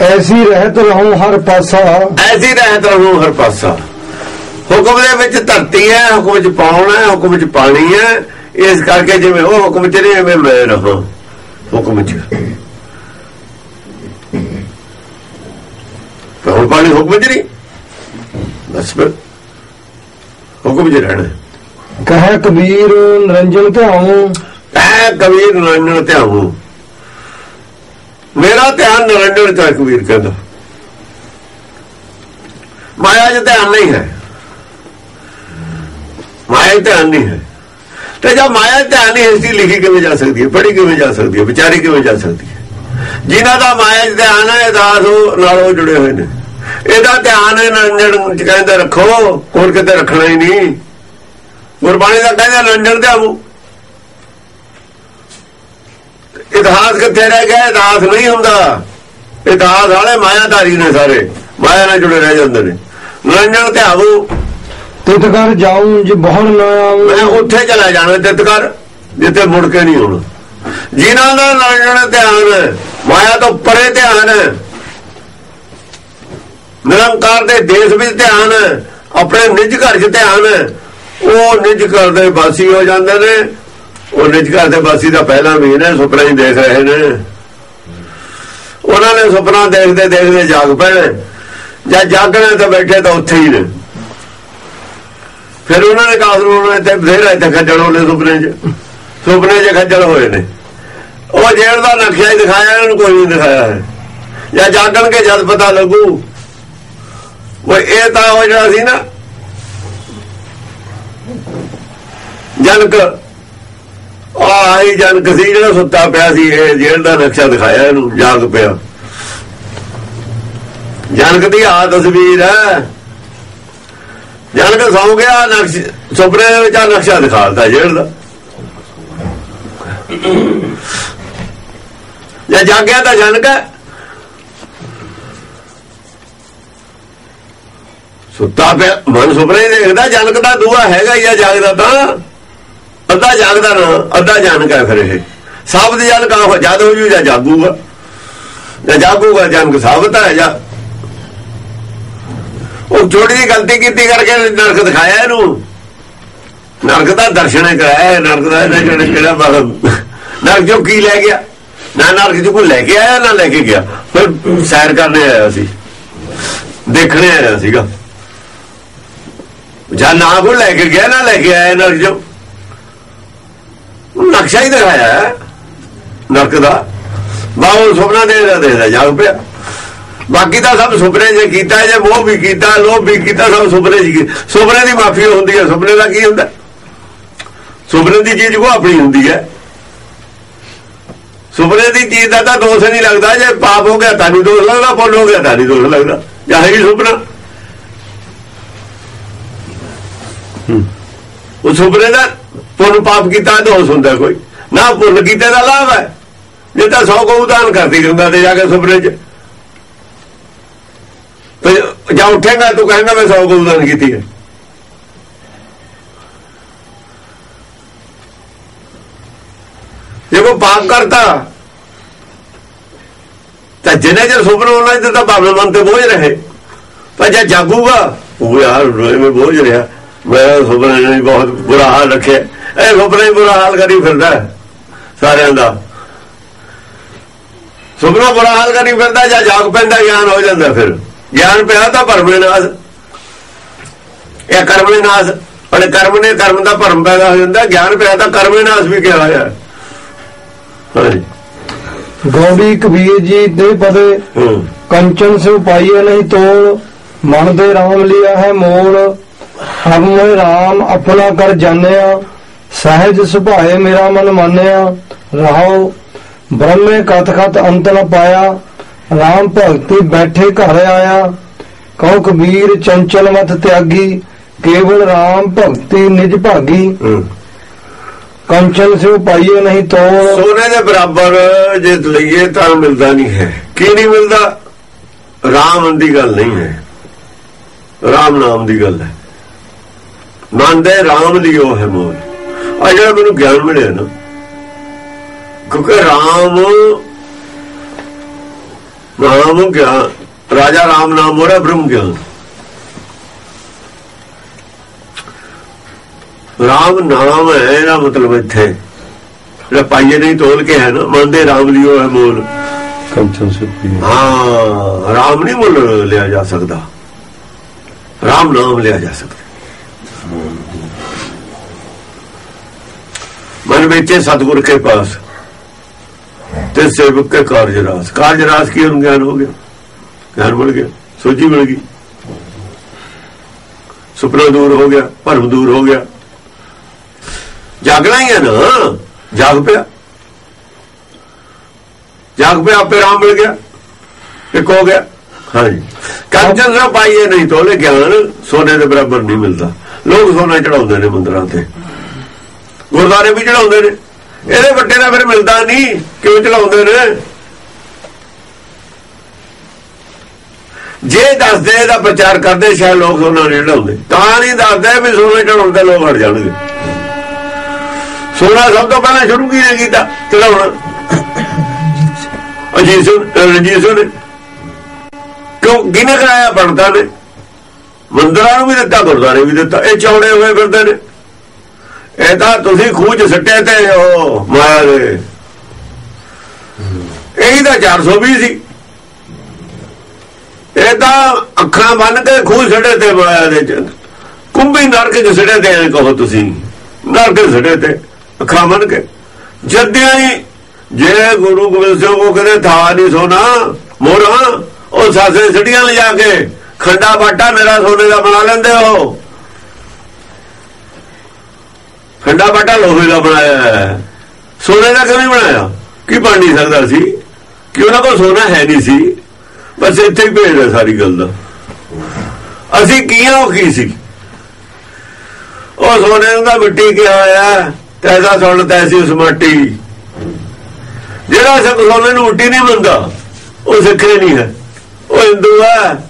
ਐਸੀ ਰਹਿਤ ਰਹੂੰ ਹਰ ਪਾਸਾ। ਐਸੀ ਰਹਿਤ ਰਹੂ ਹਰ ਪਾਸਾ। ਹੁਕਮ ਦੇ ਵਿੱਚ ਧਰਤੀ ਹੈ ਹੁਕਮ ਵਿੱਚ ਪਾਉਣਾ ਹੈ ਹੁਕਮ ਵਿੱਚ ਪਾਣੀ ਹੈ। ਇਸ ਕਰਕੇ ਜਿਵੇਂ ਉਹ ਹੁਕਮ ਚ ਨਹੀਂ ਐਵੇਂ ਮੈਂ ਰਹਾ। ਹੁਕਮ ਚ। ਹੁਣ ਪਾਣੀ ਹੁਕਮ ਚ ਨਹੀਂ। ਬਸ ਫਿਰ। ਹੁਕਮ ਚ ਰਹਿਣਾ। ਕਹੇ ਕਬੀਰ ਨਿਰੰਜਨ ਧਿਆਉ। ਐ ਕਬੀਰ ਨਰੰਜਨ ਧਿਆਉ। ਮੇਰਾ ਧਿਆਨ ਨਰੰਜਨ ਚ ਕਬੀਰ ਕਹਿੰਦਾ। ਮਾਇਆ 'ਚ ਧਿਆਨ ਨਹੀਂ ਹੈ। ਮਾਇਆ ਧਿਆਨ ਨਹੀਂ ਹੈ। ਤੇ ਜਦ ਮਾਇਆ ਧਿਆਨ ਨਹੀਂ ਹਿਸਟਰੀ ਲਿਖੀ ਕਿਵੇਂ ਜਾ ਸਕਦੀ ਹੈ ਪੜ੍ਹੀ ਕਿਵੇਂ ਜਾ ਸਕਦੀ ਹੈ ਵਿਚਾਰੀ ਕਿਵੇਂ ਜਾ ਸਕਦੀ ਹੈ। ਜਿਨ੍ਹਾਂ ਦਾ ਮਾਇਆ ਧਿਆਨ ਹੈ ਦਾਸ ਉਹ ਨਾਲ ਉਹ ਜੁੜੇ ਹੋਏ ਨੇ। ਇਹਦਾ ਧਿਆਨ ਚ ਕਹਿੰਦੇ ਰੱਖੋ ਹੋਰ ਕਿਤੇ ਰੱਖਣਾ ਹੀ ਨਹੀਂ। ਗੁਰਬਾਣੀ ਦਾ ਕਹਿੰਦਾ ਨਰੰਜਨ ਧਿਆਵੋ ਇਤਿਹਾਸ ਕਿੱਥੇ ਰਹਿ ਗਿਆ ਇਤਿਹਾਸ ਨਹੀਂ ਹੁੰਦਾ। ਇਤਿਹਾਸ ਵਾਲੇ ਮਾਇਆਧਾਰੀ ਨੇ ਸਾਰੇ ਮਾਇਆ ਨਾਲ ਜੁੜੇ ਰਹਿ ਜਾਂਦੇ ਨੇ। ਨਿਰੰਜਨ ਧਿਆਵੂ ਤਿਤ ਕਰ ਜਾਉਂ ਜੇ ਬਹੁੜ ਨਾ ਮੈਂ ਉੱਥੇ ਚਲਾ ਜਾਣਾ ਤਿੱਤ ਕਰ ਜਿੱਥੇ ਮੁੜ ਕੇ ਨਹੀਂ ਆਉਣਾ। ਜਿਨ੍ਹਾਂ ਦਾ ਨਿਰੰਜਨ ਧਿਆਨ ਮਾਇਆ ਤੋਂ ਪਰੇ ਧਿਆਨ ਹੈ ਨਿਰੰਕਾਰ ਦੇ ਦੇਸ਼ ਵਿੱਚ ਧਿਆਨ ਹੈ ਆਪਣੇ ਨਿੱਜ ਘਰ 'ਚ ਧਿਆਨ ਹੈ ਉਹ ਨਿੱਜ ਘਰ ਦੇ ਵਾਸੀ ਹੋ ਜਾਂਦੇ ਨੇ। ਉਹ ਨਿੱਜ ਘਰ ਦੇ ਵਾਸੀ ਦਾ ਪਹਿਲਾ ਵੀ ਨੇ ਸੁਪਨਾ ਹੀ ਦੇਖ ਰਹੇ ਨੇ। ਉਹਨਾਂ ਨੇ ਸੁਪਨਾ ਦੇਖਦੇ ਦੇਖਦੇ ਜਾਗ ਪੈਣਾ। ਜਾਂ ਜਾਗਣਾ ਤਾਂ ਬੈਠੇ ਤਾਂ ਉੱਥੇ ਹੀ ਨੇ। ਫਿਰ ਉਹਨਾਂ ਨੇ ਕਾਸ ਉਹਨਾਂ ਇੱਥੇ ਬਥੇਰਾ ਇੱਥੇ ਖੱਜਲ ਹੋਣੇ ਸੁਪਨੇ 'ਚ। ਸੁਪਨੇ 'ਚ ਖੱਜਲ ਹੋਏ ਨੇ। ਉਹ ਜੇਲ੍ਹ ਦਾ ਨਕਸ਼ਾ ਹੀ ਦਿਖਾਇਆ, ਇਹਨਾਂ ਨੂੰ ਕੋਈ ਨਹੀਂ ਦਿਖਾਇਆ ਹੈ। ਜਾਂ ਜਾਗਣਗੇ ਜਦ ਪਤਾ ਲੱਗੂ ਉਹ ਇਹ ਤਾਂ ਉਹ ਜਿਹੜਾ ਸੀ ਨਾ, ਜਨਕ। ਆਈ ਜਨਕ ਸੀ ਜਿਹੜਾ ਸੁੱਤਾ ਪਿਆ ਸੀ, ਇਹ ਜੇਲ੍ਹ ਦਾ ਨਕਸ਼ਾ ਦਿਖਾਇਆ ਇਹਨੂੰ ਜਾਗ ਪਿਆ। ਜਨਕ ਦੀ ਆ ਤਸਵੀਰ ਹੈ। ਜਨਕ ਸੌ ਗਿਆ, ਨਕਸ਼ ਸੁਪਨੇ ਦੇ ਵਿੱਚ ਆ ਨਕਸ਼ਾ ਦਿਖਾਲਤਾ ਜੇਲ੍ਹ ਦਾ। ਜੇ ਜਾਗਿਆ ਤਾਂ ਜਨਕ ਹੈ। ਸੁੱਤਾ ਪਿਆ। ਮਨ ਸੁਪਨੇ ਹੀ ਦੇਖਦਾ ਜਨਕ ਦਾ ਦੂਆ ਹੈਗਾ ਹੀ ਆ ਜਾਗਦਾ ਤਾਂ। ਅੱਧਾ ਜਾਗਦਾ ਨਾ, ਅੱਧਾ ਜਨਕ ਹੈ ਫਿਰ ਇਹ। ਸਾਬਤ ਜਨਕ ਆ ਜਦ ਹੋ ਜੂ ਜਾਂ ਜਾਗੂਗਾ। ਜਾਂ ਜਾਗੂਗਾ, ਜਨਕ ਸਾਬਤ ਹੈ ਜਾਂ। ਉਹ ਛੋਟੀ ਜਿਹੀ ਗਲਤੀ ਕੀਤੀ ਕਰਕੇ ਨਰਕ ਦਿਖਾਇਆ ਇਹਨੂੰ। ਨਰਕ ਦਾ ਦਰਸ਼ਨ ਕਰਾਇਆ, ਨਰਕ ਦਾ ਇਹਨੇ ਜਿਹੜਾ ਕਿਹੜਾ ਬਾਹਰ। ਨਰਕ ਜੋ ਕੀ ਲੈ ਗਿਆ? ਨਾ ਨਰਕ ਜੋ ਕੋਈ ਲੈ ਕੇ ਆਇਆ, ਨਾ ਲੈ ਕੇ ਗਿਆ। ਫਿਰ ਸੈਰ ਕਰਨੇ ਆਇਆ ਸੀ। ਦੇਖਣੇ ਆਇਆ ਸੀਗਾ। ਜਾਂ ਨਾ ਕੋ ਲੈ ਕੇ ਗਿਆ, ਨਾ ਲੈ ਕੇ ਆਇਆ ਨਰਕ ਜੋ ਉਹ ਨਕਸ਼ਾ ਹੀ ਦਿਖਾਇਆ ਨਰਕ ਦਾ। ਬਾਹਰ ਸੁਪਨਾ ਦੇਖਦਾ ਦੇਖਦਾ ਜਾਗ ਪਿਆ। ਬਾਕੀ ਤਾਂ ਸਭ ਸੁਪਨੇ 'ਚ ਕੀਤਾ, ਜੇ ਮੋਹ ਵੀ ਕੀਤਾ, ਲੋਭ ਵੀ ਕੀਤਾ, ਸਭ ਸੁਪਨੇ 'ਚ ਸੁਪਨੇ ਦੀ ਮਾਫੀ ਹੁੰਦੀ ਹੈ, ਸੁਪਨੇ ਦਾ ਕੀ ਹੁੰਦਾ? ਸੁਪਨੇ ਦੀ ਚੀਜ਼ ਕੋ ਆਪਣੀ ਹੁੰਦੀ ਹੈ। ਸੁਪਨੇ ਦੀ ਚੀਜ਼ ਦਾ ਤਾਂ ਦੋਸ਼ ਨਹੀਂ ਲੱਗਦਾ, ਜੇ ਪਾਪ ਹੋ ਗਿਆ ਤਾਂ ਨਹੀਂ ਦੋਸ਼ ਲੱਗਦਾ ਪੁੱਲ ਹੋ ਗਿਆ ਤਾਂ ਨਹੀਂ ਦੋਸ਼ ਲੱਗਦਾ। ਜਾਂ ਹੈ ਹੀ ਸੁਪਨਾ। ਉਹ ਸੁਪਨੇ ਦਾ ਪੁੰਨ ਪਾਪ ਕੀਤਾ ਦੋਸ਼ ਹੁੰਦਾ ਕੋਈ। ਨਾ ਪੁੰਨ ਕੀਤੇ ਦਾ ਲਾਭ ਹੈ। ਜੇ ਤਾਂ ਸੌ ਗਊ ਦਾਨ ਕਰਦੀ ਗੰਗਾ ਤੇ ਜਾ ਕੇ ਸੁਪਨੇ 'ਚ। ਤੇ ਜਾਂ ਉੱਠੇਗਾ, ਤੂੰ ਕਹੇਗਾ, ਮੈਂ ਸੌ ਗਊ ਦਾਨ ਕੀਤੀ ਹੈ। ਜੇ ਕੋ ਪਾਪ ਕਰਤਾ, ਤਾਂ ਜਿੰਨੇ ਚਿਰ ਸੁਪਨਾ ਉਹਨਾਂ ਚਿਰ ਤਾਂ ਭਾਵੇਂ ਮਨ ਤੇ ਬੋਝ ਰਹੇ। ਪਰ ਜੇ ਜਾਗੂਗਾ, ਉਹ ਯਾਰ ਰੋਏ ਮੈਂ ਬੋਝ ਰਿਹਾ। ਮੈਂ ਸੁਪਨੇ ਨੇ ਬਹੁਤ ਬੁਰਾ ਹਾਲ ਰੱਖਿਆ। ਇਹ ਸੁਪਨਾ ਬੁਰਾ ਹਾਲ ਕਰੀ ਫਿਰਦਾ ਸਾਰਿਆਂ ਦਾ। ਸੁਪਨਾ ਬੁਰਾ ਹਾਲ ਕਰੀ ਫਿਰਦਾ ਜਾਂ ਜਾਗ ਪੈਂਦਾ ਗਿਆਨ ਹੋ ਜਾਂਦਾ ਫਿਰ। ਗਿਆਨ ਪਿਆ ਤਾਂ ਭਰਮੇ ਨਾਸ। ਇਹ ਕਰਮੇ ਨਾਸ। ਪਰ ਕਰਮ ਨੇ ਕਰਮ ਦਾ ਭਰਮ ਪੈਦਾ ਹੋ ਜਾਂਦਾ ਗਿਆਨ ਪਿਆ ਤਾਂ ਕਰਮੇ ਨਾਸ ਵੀ ਕਿਹਾ ਹੋਇਆ ਗੌੜੀ ਕਬੀਰ ਜੀ ਦੇ ਪਦੇ ਕੰਚਨ ਸੇ ਪਾਈਏ ਨਹੀਂ ਤੋੜ ਮਨ ਦੇ ਰਾਮ ਲਿਆ ਹੈ ਮੋੜ ਹਮ ਰਾਮ ਆਪਣਾ ਕਰ ਜਾਣਿਆ। ਸਹਿਜ ਸੁਭਾਏ ਮੇਰਾ ਮਨ ਮਾਨਿਆ। ਰਹਾਉ ਬ੍ਰਹਮੇ ਕਤ ਕਤ ਅੰਤ ਨ ਪਾਇਆ। ਰਾਮ ਭਗਤੀ ਬੈਠੇ ਘਰ ਆਇਆ। ਕਉ ਕਬੀਰ ਚੰਚਲ ਮਤ ਤਿਆਗੀ। ਕੇਵਲ ਰਾਮ ਭਗਤੀ ਨਿਜ ਭਾਗੀ। ਕੰਚਨ ਸੇ ਪਾਈਏ ਨਹੀਂ ਤੋੜ। ਸੋਨੇ ਦੇ ਬਰਾਬਰ ਜੇ ਲਈਏ ਤਾਂ ਮਿਲਦਾ ਨਹੀਂ ਹੈ। ਕੀ ਨਹੀਂ ਮਿਲਦਾ? ਰਾਮ ਦੀ ਗੱਲ ਨਹੀਂ ਹੈ। ਰਾਮ ਨਾਮ ਦੀ ਗੱਲ ਹੈ। ਮੰਨਦੇ ਰਾਮ ਲਿਓ ਹੈ ਮੋਲ ਆ ਜਿਹੜਾ ਮੈਨੂੰ ਗਿਆਨ ਮਿਲਿਆ ਨਾ ਕਿਉਂਕਿ ਰਾਮ ਨਾਮ ਗਿਆਨ ਰਾਜਾ ਰਾਮ ਨਾਮ ਮੋਰਾ ਬ੍ਰਹਮ ਗਿਆਨ। ਰਾਮ ਨਾਮ ਹੈ ਇਹਦਾ ਮਤਲਬ ਇੱਥੇ। ਜਿਹੜਾ ਪਾਈਏ ਨਹੀਂ ਤੋਲ ਕੇ ਹੈ ਨਾ ਮੰਨਦੇ ਰਾਮ ਲਿਓ ਹੈ ਮੋਲ ਕੰਚਨ ਸੇ ਪੀਏ ਹਾਂ ਰਾਮ ਨਹੀਂ ਮੁੱਲ ਲਿਆ ਜਾ ਸਕਦਾ। ਰਾਮ ਨਾਮ ਲਿਆ ਜਾ ਸਕਦਾ। ਮਨ ਵਿੱਚ ਸਤਗੁਰ ਕੇ ਪਾਸ ਤੇ ਸੇਵਕ ਕੇ ਕਾਰਜ ਰਾਸ ਕਾਰਜ ਰਾਸ ਕੀ ਉਹਨੂੰ ਗਿਆਨ ਹੋ ਗਿਆ? ਗਿਆਨ ਮਿਲ ਗਿਆ, ਸੋਝੀ ਮਿਲ ਗਈ। ਸੁਪਨਾ ਦੂਰ ਹੋ ਗਿਆ, ਭਰਮ ਦੂਰ ਹੋ ਗਿਆ। ਜਾਗਣਾ ਹੀ ਹੈ ਨਾ। ਜਾਗ ਪਿਆ। ਜਾਗ ਪਿਆ, ਆਪੇ ਰਾਮ ਮਿਲ ਗਿਆ। ਇੱਕ ਹੋ ਗਿਆ। ਹਾਂਜੀ। ਕੰਚਨ ਨਾ ਪਾਈਏ ਨਹੀਂ ਤੋਲੇ ਗਿਆਨ ਸੋਨੇ ਦੇ ਬਰਾਬਰ ਨਹੀਂ ਮਿਲਦਾ। ਲੋਕ ਸੋਨਾ ਚੜਾਉਂਦੇ ਨੇ ਮੰਦਰਾਂ ਤੇ। ਗੁਰਦਾਰੇ ਵੀ ਚੜਾਉਂਦੇ ਨੇ। ਇਹਦੇ ਵੱਟੇ ਦਾ ਫਿਰ ਮਿਲਦਾ ਨਹੀਂ, ਕਿਉਂ ਚੜਾਉਂਦੇ ਨੇ? ਜੇ ਦੱਸਦੇ ਇਹਦਾ ਪ੍ਰਚਾਰ ਕਰਦੇ, ਸ਼ਾਇਦ ਲੋਕ ਉਹਨਾਂ ਨੇ ਚੜਾਉਂਦੇ। ਤਾਂ ਨਹੀਂ ਦੱਸਦੇ ਵੀ ਸੋਨੇ ਚੜਾਉਂਦੇ ਲੋਕ ਹਟ ਜਾਣਗੇ। ਸੋਨਾ ਸਭ ਤੋਂ ਪਹਿਲਾਂ ਸ਼ੁਰੂ ਕੀ ਨੇ ਕੀਤਾ ਚੜਾਉਣਾ। ਅਜੀਤ ਸਿੰਘ, ਰਣਜੀਤ ਸਿੰਘ ਨੇ। ਕਿਉਂ? ਕਿਹਨੇ ਕਰਾਇਆ? ਬਣਦਾ ਨੇ। ਮੰਦਰਾਂ ਨੂੰ ਵੀ ਦਿੱਤਾ ਗੁਰਦਾਰੇ ਵੀ ਦਿੱਤਾ। ਇਹ ਚੌੜੇ ਹੋਏ ਫਿਰਦੇ ਨੇ। ਇਹ ਤਾਂ ਤੁਸੀਂ ਖੂਜ ਸੱਟੇ ਤੇ ਉਹ ਮਾਇਆ ਦੇ ਇਹੀ ਤਾਂ 420 ਸੀ ਇਹ ਤਾਂ ਅੱਖਾਂ ਬੰਨ ਕੇ ਖੂਜ ਸੱਟੇ ਤੇ ਮਾਇਆ ਦੇ ਕੁੰਭੀ ਨਰਕ ਚ ਸੱਟੇ ਤੇ ਕਹੋ ਤੁਸੀਂ। ਨਰਕ ਚ ਸੱਟੇ ਤੇ ਅੱਖਾਂ ਬੰਨ ਕੇ। ਜਦਿਆਂ ਹੀ ਜੇ ਗੁਰੂ ਗੋਬਿੰਦ ਸਿੰਘ ਉਹ ਕਹਿੰਦੇ, ਥਾ ਨਹੀਂ ਸੋਨਾ ਮੋਰਾ ਉਹ ਸਾਸੇ ਸੜੀਆਂ ਲਿਜਾ ਕੇ ਖੰਡਾ ਬਾਟਾ ਮੇਰਾ ਸੋਨੇ ਦਾ ਬਣਾ ਲੈਂਦੇ ਹੋ। ਖੰਡਾ ਬਾਟਾ ਲੋਹੇ ਦਾ ਬਣਾਇਆ ਹੈ। ਸੋਨੇ ਦਾ ਕਿਵੇਂ ਬਣਾਇਆ? ਕੀ ਬਣ ਨਹੀਂ ਸਕਦਾ ਸੀ? ਕਿ ਉਹਨਾਂ ਕੋਲ ਸੋਨਾ ਹੈ ਨਹੀਂ ਸੀ। ਬਸ ਇੱਥੇ ਹੀ ਭੇਜ ਹੈ ਸਾਰੀ ਗੱਲ ਦਾ। ਅਸੀਂ ਕੀਆਂ ਉਹ ਕੀ ਸੀ? ਉਹ ਸੋਨੇ ਨੂੰ ਤਾਂ ਮਿੱਟੀ ਕਿਹਾ ਹੋਇਆ ਤੈਸਾ ਸੁਣ, ਤੈਸੀ ਉਸ ਮਾਟੀ। ਜਿਹੜਾ ਸਿੱਖ ਸੋਨੇ ਨੂੰ ਮਿੱਟੀ ਨਹੀਂ ਮੰਨਦਾ ਉਹ ਸਿੱਖੇ ਨਹੀਂ ਹੈ। ਉਹ ਹਿੰਦੂ ਹੈ।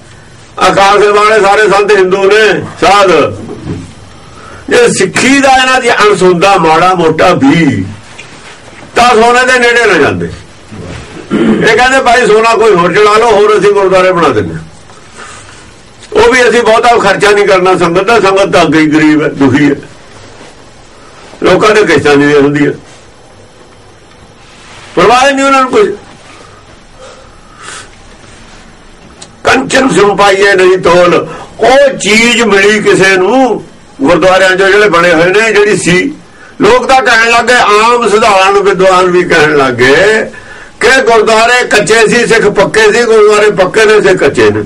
ਆਕਾਸ਼ ਦੇ ਬਾਣੇ ਸਾਰੇ ਸੰਤ ਹਿੰਦੂ ਨੇ, ਸਾਧ। ਜੇ ਸਿੱਖੀ ਦਾ ਇਹਨਾਂ ਦੀ ਅਣਸ ਮਾੜਾ ਮੋਟਾ ਵੀ, ਤਾਂ ਸੋਨੇ ਦੇ ਨੇੜੇ ਨਾ ਜਾਂਦੇ। ਇਹ ਕਹਿੰਦੇ ਭਾਈ ਸੋਨਾ ਕੋਈ ਹੋਰ ਚਲਾ ਲਓ, ਹੋਰ ਅਸੀਂ ਗੁਰਦੁਆਰੇ ਬਣਾ ਦਿੰਦੇ ਹਾਂ। ਉਹ ਵੀ ਅਸੀਂ ਬਹੁਤਾ ਖਰਚਾ ਨਹੀਂ ਕਰਨਾ, ਸੰਗਤ ਦਾ, ਸੰਗਤ ਤਾਂ ਅੱਗੇ ਗਰੀਬ ਹੈ, ਦੁਖੀ ਹੈ। ਲੋਕਾਂ ਦੇ ਕਿਸ਼ਤਾਂ ਨਹੀਂ ਹੁੰਦੀ ਹੈ। ਪਰਵਾਹ ਹੀ ਨਹੀਂ ਉਹਨਾਂ ਨੂੰ ਕੋਈ। ਕੰਚਨ ਸਿਉ ਨਹੀਂ ਤੋਲ, ਉਹ ਚੀਜ਼ ਮਿਲੀ ਕਿਸੇ ਨੂੰ ਗੁਰਦੁਆਰਿਆਂ 'ਚ ਜਿਹੜੇ ਬਣੇ ਹੋਏ ਨੇ, ਜਿਹੜੀ ਸੀ, ਲੋਕ ਤਾਂ ਕਹਿਣ ਲੱਗੇ, ਆਮ ਸਧਾਰਨ ਵਿਦਵਾਨ ਵੀ ਕਹਿਣ ਲੱਗੇ ਕਿ ਗੁਰਦੁਆਰੇ ਕੱਚੇ ਸੀ, ਸਿੱਖ ਪੱਕੇ ਸੀ, ਗੁਰਦੁਆਰੇ ਪੱਕੇ ਨੇ, ਸਿੱਖ ਕੱਚੇ ਨੇ।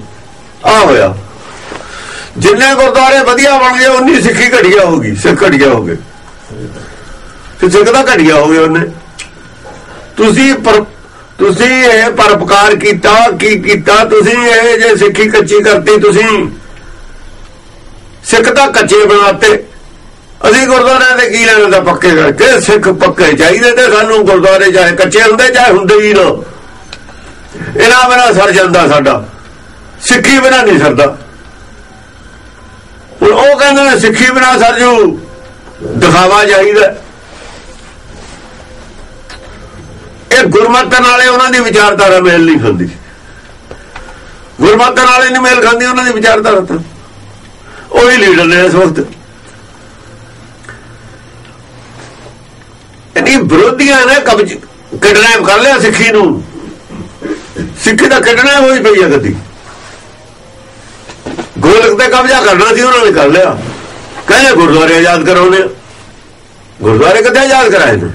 ਆ ਹੋਇਆ। ਜਿੰਨੇ ਗੁਰਦੁਆਰੇ ਵਧੀਆ ਬਣ ਗਏ ਉਨੀ ਸਿੱਖੀ ਘਟੀਆ ਹੋ ਗਈ, ਸਿੱਖ ਘਟੀਆ ਹੋ ਗਏ। ਤੇ ਸਿੱਖ ਦਾ ਘਟੀਆ ਹੋ ਗਿਆ ਉਹਨੇ। ਤੁਸੀਂ ਪਰ ਤੁਸੀਂ ਇਹ ਪਰਪਕਾਰ ਕੀਤਾ, ਕੀ ਕੀਤਾ, ਤੁਸੀਂ ਇਹ ਜੇ ਸਿੱਖੀ ਕੱਚੀ ਕਰਤੀ, ਤੁਸੀਂ ਸਿੱਖ ਤਾਂ ਕੱਚੇ ਬਣਾਤੇ। ਅਸੀਂ ਗੁਰਦੁਆਰਿਆਂ ਦੇ ਕੀ ਲੈਣਾ ਦਾ ਪੱਕੇ ਕਰਕੇ? ਸਿੱਖ ਪੱਕੇ ਚਾਹੀਦੇ ਤੇ ਸਾਨੂੰ ਗੁਰਦੁਆਰੇ ਚਾਹੇ ਕੱਚੇ ਹੁੰਦੇ ਚਾਹੇ ਹੁੰਦੇ ਹੀ ਨਾ। ਇਹਨਾਂ ਬਿਨਾਂ ਸਰ ਜਾਂਦਾ ਸਾਡਾ। ਸਿੱਖੀ ਬਿਨਾਂ ਨਹੀਂ ਸਰਦਾ। ਹੁਣ ਉਹ ਕਹਿੰਦੇ ਨੇ, ਸਿੱਖੀ ਬਿਨਾਂ ਸਰ ਜੂ। ਦਿਖਾਵਾ ਚਾਹੀਦਾ। ਇਹ ਗੁਰਮਤਿ ਨਾਲੇ ਉਹਨਾਂ ਦੀ ਵਿਚਾਰਧਾਰਾ ਮੇਲ ਨਹੀਂ ਖਾਂਦੀ। ਗੁਰਮਤਿ ਵਾਲੇ ਨਹੀਂ ਮੇਲ ਖਾਂਦੀ, ਉਹਨਾਂ ਦੀ ਵਿਚਾਰਧਾਰਾ ਤਾਂ। ਉਹੀ ਲੀਡਰ ਨੇ ਇਸ ਵਕਤ। ਇਨੀ ਵਿਰੋਧੀਆਂ ਨੇ ਕਬਜ ਕਿਡਨੈਪ ਕਰ ਲਿਆ ਸਿੱਖੀ ਨੂੰ। ਸਿੱਖੀ ਦਾ ਕਿਡਨੈਪ ਹੋਈ ਪਈ ਹੈ ਕਦੀ ਗੋਲਕ ਤੇ ਕਬਜ਼ਾ ਕਰਨਾ ਸੀ, ਉਹਨਾਂ ਨੇ ਕਰ ਲਿਆ। ਕਹਿੰਦੇ ਗੁਰਦੁਆਰੇ ਆਜ਼ਾਦ ਕਰਾਉਣੇ ਆ। ਗੁਰਦੁਆਰੇ ਕਦੇ ਆਜ਼ਾਦ ਕਰਾਏ ਨੇ?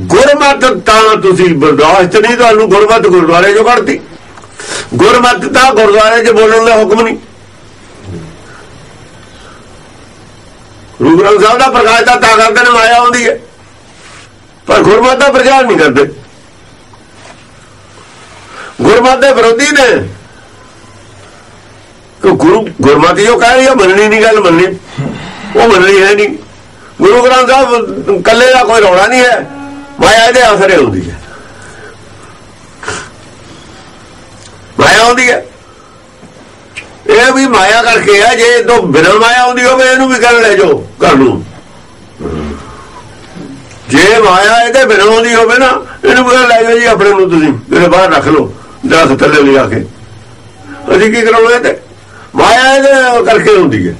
ਗੁਰਮਤ ਤਾਂ ਤੁਸੀਂ ਬਰਦਾਸ਼ਤ ਨਹੀਂ, ਤੁਹਾਨੂੰ ਗੁਰਮਤ ਗੁਰਦੁਆਰੇ ਚੋਂ ਕੱਢਤੀ। ਗੁਰਮਤ ਤਾਂ ਗੁਰਦੁਆਰੇ 'ਚ ਬੋਲਣ ਦਾ ਹੁਕਮ ਨਹੀਂ। ਗੁਰੂ ਗ੍ਰੰਥ ਸਾਹਿਬ ਦਾ ਪ੍ਰਕਾਸ਼ ਤਾਂ ਤਾਂ ਕਰਦੇ ਨੇ, ਮਾਇਆ ਆਉਂਦੀ ਹੈ। ਪਰ ਗੁਰਮਤ ਦਾ ਪ੍ਰਚਾਰ ਨਹੀਂ ਕਰਦੇ। ਗੁਰਮਤ ਦੇ ਵਿਰੋਧੀ ਨੇ। ਕਿ ਗੁਰੂ ਗੁਰਮਤਿ ਜੋ ਕਹਿ ਰਹੀ ਹੈ ਮੰਨਣੀ ਨਹੀਂ, ਗੱਲ ਮੰਨਣੀ। ਉਹ ਮੰਨਣੀ ਹੈ ਨਹੀਂ। ਗੁਰੂ ਗ੍ਰੰਥ ਸਾਹਿਬ ਕੱਲੇ ਦਾ ਕੋਈ ਰੌਲਾ ਨਹੀਂ ਹੈ। ਮਾਇਆ ਇਹਦੇ ਆਸਰੇ ਹੁੰਦੀ ਹੈ। ਮਾਇਆ ਹੁੰਦੀ ਹੈ। ਇਹ ਵੀ ਮਾਇਆ ਕਰਕੇ ਆ, ਜੇ ਤੋਂ ਬਿਨਾਂ ਮਾਇਆ ਹੁੰਦੀ ਹੋਵੇ, ਇਹਨੂੰ ਵੀ ਕਰ ਲੈ ਜਾਓ ਘਰ ਨੂੰ। ਜੇ ਮਾਇਆ ਇਹਦੇ ਬਿਨਾਂ ਹੁੰਦੀ ਹੋਵੇ ਨਾ, ਇਹਨੂੰ ਵੀ ਲੈ ਜਾਓ ਜੀ ਆਪਣੇ ਨੂੰ ਤੁਸੀਂ ਮੇਰੇ ਬਾਹਰ ਰੱਖ ਲਓ, ਦਰਖਤ ਥੱਲੇ ਲਿਆ ਕੇ। ਅਸੀਂ ਕੀ ਕਰਾਉਣਾ ਤੇ ਮਾਇਆ ਇਹਦੇ ਕਰਕੇ ਹੁੰਦੀ ਹੈ।